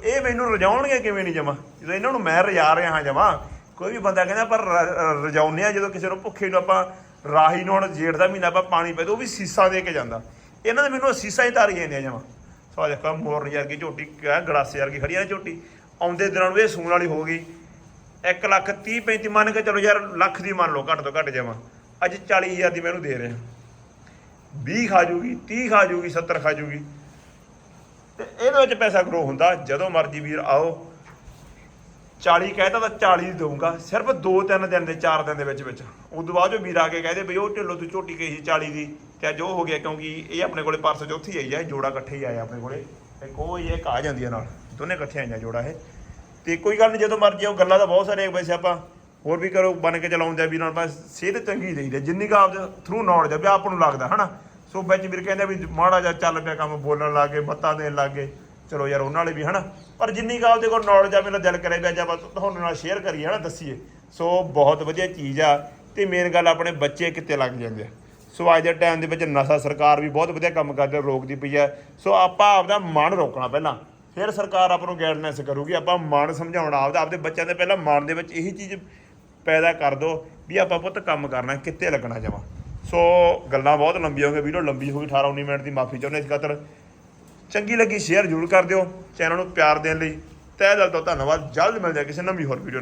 Speaker 1: ਇਹ ਮੈਨੂੰ ਰਜਾਉਣਗੇ ਕਿਵੇਂ ਨਹੀਂ ਜਮਾ? ਜਦੋਂ ਇਹਨਾਂ ਨੂੰ ਮੈਂ ਰਜਾ ਰਿਹਾ ਹਾਂ ਜਮਾ, ਕੋਈ ਵੀ ਬੰਦਾ ਕਹਿੰਦਾ ਪਰ ਰਜਾਉਨੇ ਆ ਜਦੋਂ ਕਿਸੇ ਨੂੰ ਭੁੱਖੇ ਨੂੰ ਆਪਾਂ ਰਾਹੀ ਨੂੰ ਹੁਣ ਜੇੜ ਦਾ ਮਹੀਨਾ ਆਪਾਂ ਪਾਣੀ ਪੈ ਉਹ ਵੀ ਸੀਸਾ ਦੇ ਕੇ ਜਾਂਦਾ। ਇਹਨਾਂ ਨੇ ਮੈਨੂੰ ਸੀਸਾ ਹੀ ਤਾਰੀ ਜਾਂਦੇ ਆ ਜਮਾ। ਸੋ ਆ ਦੇਖੋ ਮੋਰਨ ਵਰਗੀ ਝੋਟੀ ਕਿਆ ਗੜਾਸੇ ਵਰਗੀ ਖੜੀ ਆ ਨਾ ਝੋਟੀ। ਆਉਂਦੇ ਦਿਨਾਂ ਨੂੰ ਇਹ ਸੂਣ ਵਾਲੀ ਹੋ ਗਈ। 1 ਲੱਖ 30 35 ਮੰਨ ਕੇ ਚਲੋ ਯਾਰ, ਲੱਖ ਦੀ ਮੰਨ ਲਓ, ਘੱਟ ਤੋਂ ਘੱਟ ਜਾਵਾਂ ਅੱਜ 40000 ਦੀ ਮੈਨੂੰ ਦੇ ਰਿਹਾ 20 ਖਾ ਜੂਗੀ 30 ਖਾ ਜੂਗੀ 70 ਖਾ ਜੂਗੀ। ਤੇ ਇਹਦੇ ਵਿੱਚ ਪੈਸਾ ਗਰੋ ਹੁੰਦਾ, ਜਦੋਂ ਮਰਜ਼ੀ ਵੀਰ ਆਓ। 40 ਕਹਿਤਾ ਤਾਂ 40 ਦਊਂਗਾ, ਸਿਰਫ 2-3 ਦਿਨ ਦੇ 4 ਦਿਨ ਦੇ ਵਿੱਚ ਵਿੱਚ। ਉਸ ਤੋਂ ਬਾਅਦ ਜੋ ਵੀਰ ਆ ਕੇ ਕਹਦੇ ਬਈ ਉਹ ਢਿੱਲੋ ਤੂੰ ਝੋਟੀ ਕਹੀ ਸੀ 40 ਦੀ। ਤੇ ਅੱਜ ਉਹ ਹੋ ਗਿਆ ਕਿਉਂਕਿ ਇਹ ਆਪਣੇ ਕੋਲੇ ਪਰਸੋਂ ਚੌਥੀ ਆਈ ਆ, ਇਹ ਜੋੜਾ ਇਕੱਠੇ ਹੀ ਆਇਆ ਆਪਣੇ ਕੋਲੇ। ਇੱਕ ਉਹ ਹੀ ਇੱਕ ਆ ਜਾਂਦੀ ਆ ਨਾਲ। ਦੋਨੇ ਇਕੱਠੇ ਆਈਆਂ ਜੋੜਾ ਇਹ। ਤੇ ਕੋਈ ਗੱਲ ਨਹੀਂ ਜਦੋਂ ਮਰਜ਼ੀ ਉਹ ਗੱਲਾਂ ਤਾਂ ਬਹੁਤ ਸਾਰੀਆਂ ਵੈਸੇ ਆਪਾਂ ਹੋਰ ਵੀ ਕਰੋ, ਬਣ ਕੇ ਚਲਾਉਂਦੇ ਆ ਵੀ ਨਾਲ ਬਸ ਸਿਹਤ ਚੰਗੀ ਦੇਈਦੀ ਜਿੰਨੀ ਕਾ ਆਪਦੇ ਥਰੂ ਨੌਲੇਜ ਆ ਵੀ ਆਪ ਨੂੰ ਲੱਗਦਾ, ਹਨਾ? ਸੋ ਵਿੱਚ ਵੀਰ ਕਹਿੰਦੇ ਵੀ ਮਾੜਾ ਜਿਹਾ ਚੱਲ ਪਿਆ ਕੰਮ, ਬੋਲਣ ਲੱਗੇ ਮੱਤਾਂ ਦੇਣ ਲੱਗੇ ਚਲੋ ਯਾਰ, ਉਹਨਾਂ ਵਾਲੇ ਵੀ, ਹਨਾ? ਪਰ ਜਿੰਨੀ ਕਾ ਆਪਦੇ ਕੋਲ ਨੌਲੇਜ ਆ, ਮੇਰਾ ਦਿਲ ਕਰੇ ਵੀ ਅੱਜ ਆਪਾਂ ਤੁਹਾਨੂੰ ਨਾਲ ਸ਼ੇਅਰ ਕਰੀਏ, ਹਨਾ, ਦੱਸੀਏ। ਸੋ ਬਹੁਤ ਵਧੀਆ ਚੀਜ਼ ਆ ਤੇ ਮੇਨ ਗੱਲ ਆਪਣੇ ਬੱਚੇ ਕਿੱਥੇ ਲੱਗ ਜਾਂਦੇ ਆ। ਸੋ ਅੱਜ ਦੇ ਟਾਈਮ ਦੇ ਵਿੱਚ ਨਸ਼ਾ ਸਰਕਾਰ ਵੀ ਬਹੁਤ ਵਧੀਆ ਕੰਮ ਕਰਦੀ ਰੋਕਦੀ ਪਈ ਹੈ। ਸੋ ਆਪਾਂ ਆਪਦਾ ਮਨ ਰੋਕਣਾ ਪਹਿਲਾਂ। ਫਿਰ ਸਰਕਾਰ ਆਪ ਨੂੰ ਗਾਈਡਨੈਸ ਕਰੂਗੀ। ਆਪਾਂ ਮਨ ਸਮਝਾਉਣਾ ਆਪਦਾ, ਆਪਦੇ ਬੱਚਿਆਂ ਦੇ ਪਹਿਲਾਂ ਮਨ ਦੇ ਵਿੱਚ ਇਹੀ ਚੀਜ਼ ਪੈਦਾ ਕਰ ਦੋ ਵੀ ਆਪਾਂ ਪੁੱਤ ਕੰਮ ਕਰਨਾ ਕਿੱਥੇ ਲੱਗਣਾ ਜਾਵਾਂ ਸੋ ਗੱਲਾਂ ਬਹੁਤ ਲੰਬੀਆਂ ਹੋ ਗਈਆਂ ਵੀਡੀਓ ਲੰਬੀ ਹੋ ਗਈ 18 19 ਮਿੰਟ ਦੀ ਮਾਫੀ ਚਾਹੁੰਦੇ ਇਸ ਖਾਤਰ। ਚੰਗੀ ਲੱਗੀ ਸ਼ੇਅਰ ਜ਼ਰੂਰ ਕਰ ਦਿਓ। ਚੈਨਲ ਨੂੰ ਪਿਆਰ ਦੇਣ ਲਈ ਤਹਿ ਦਿਲ ਤੋਂ ਧੰਨਵਾਦ। ਜਲਦ ਮਿਲਦੇ ਕਿਸੇ ਨਵੀਂ ਹੋਰ ਵੀਡੀਓ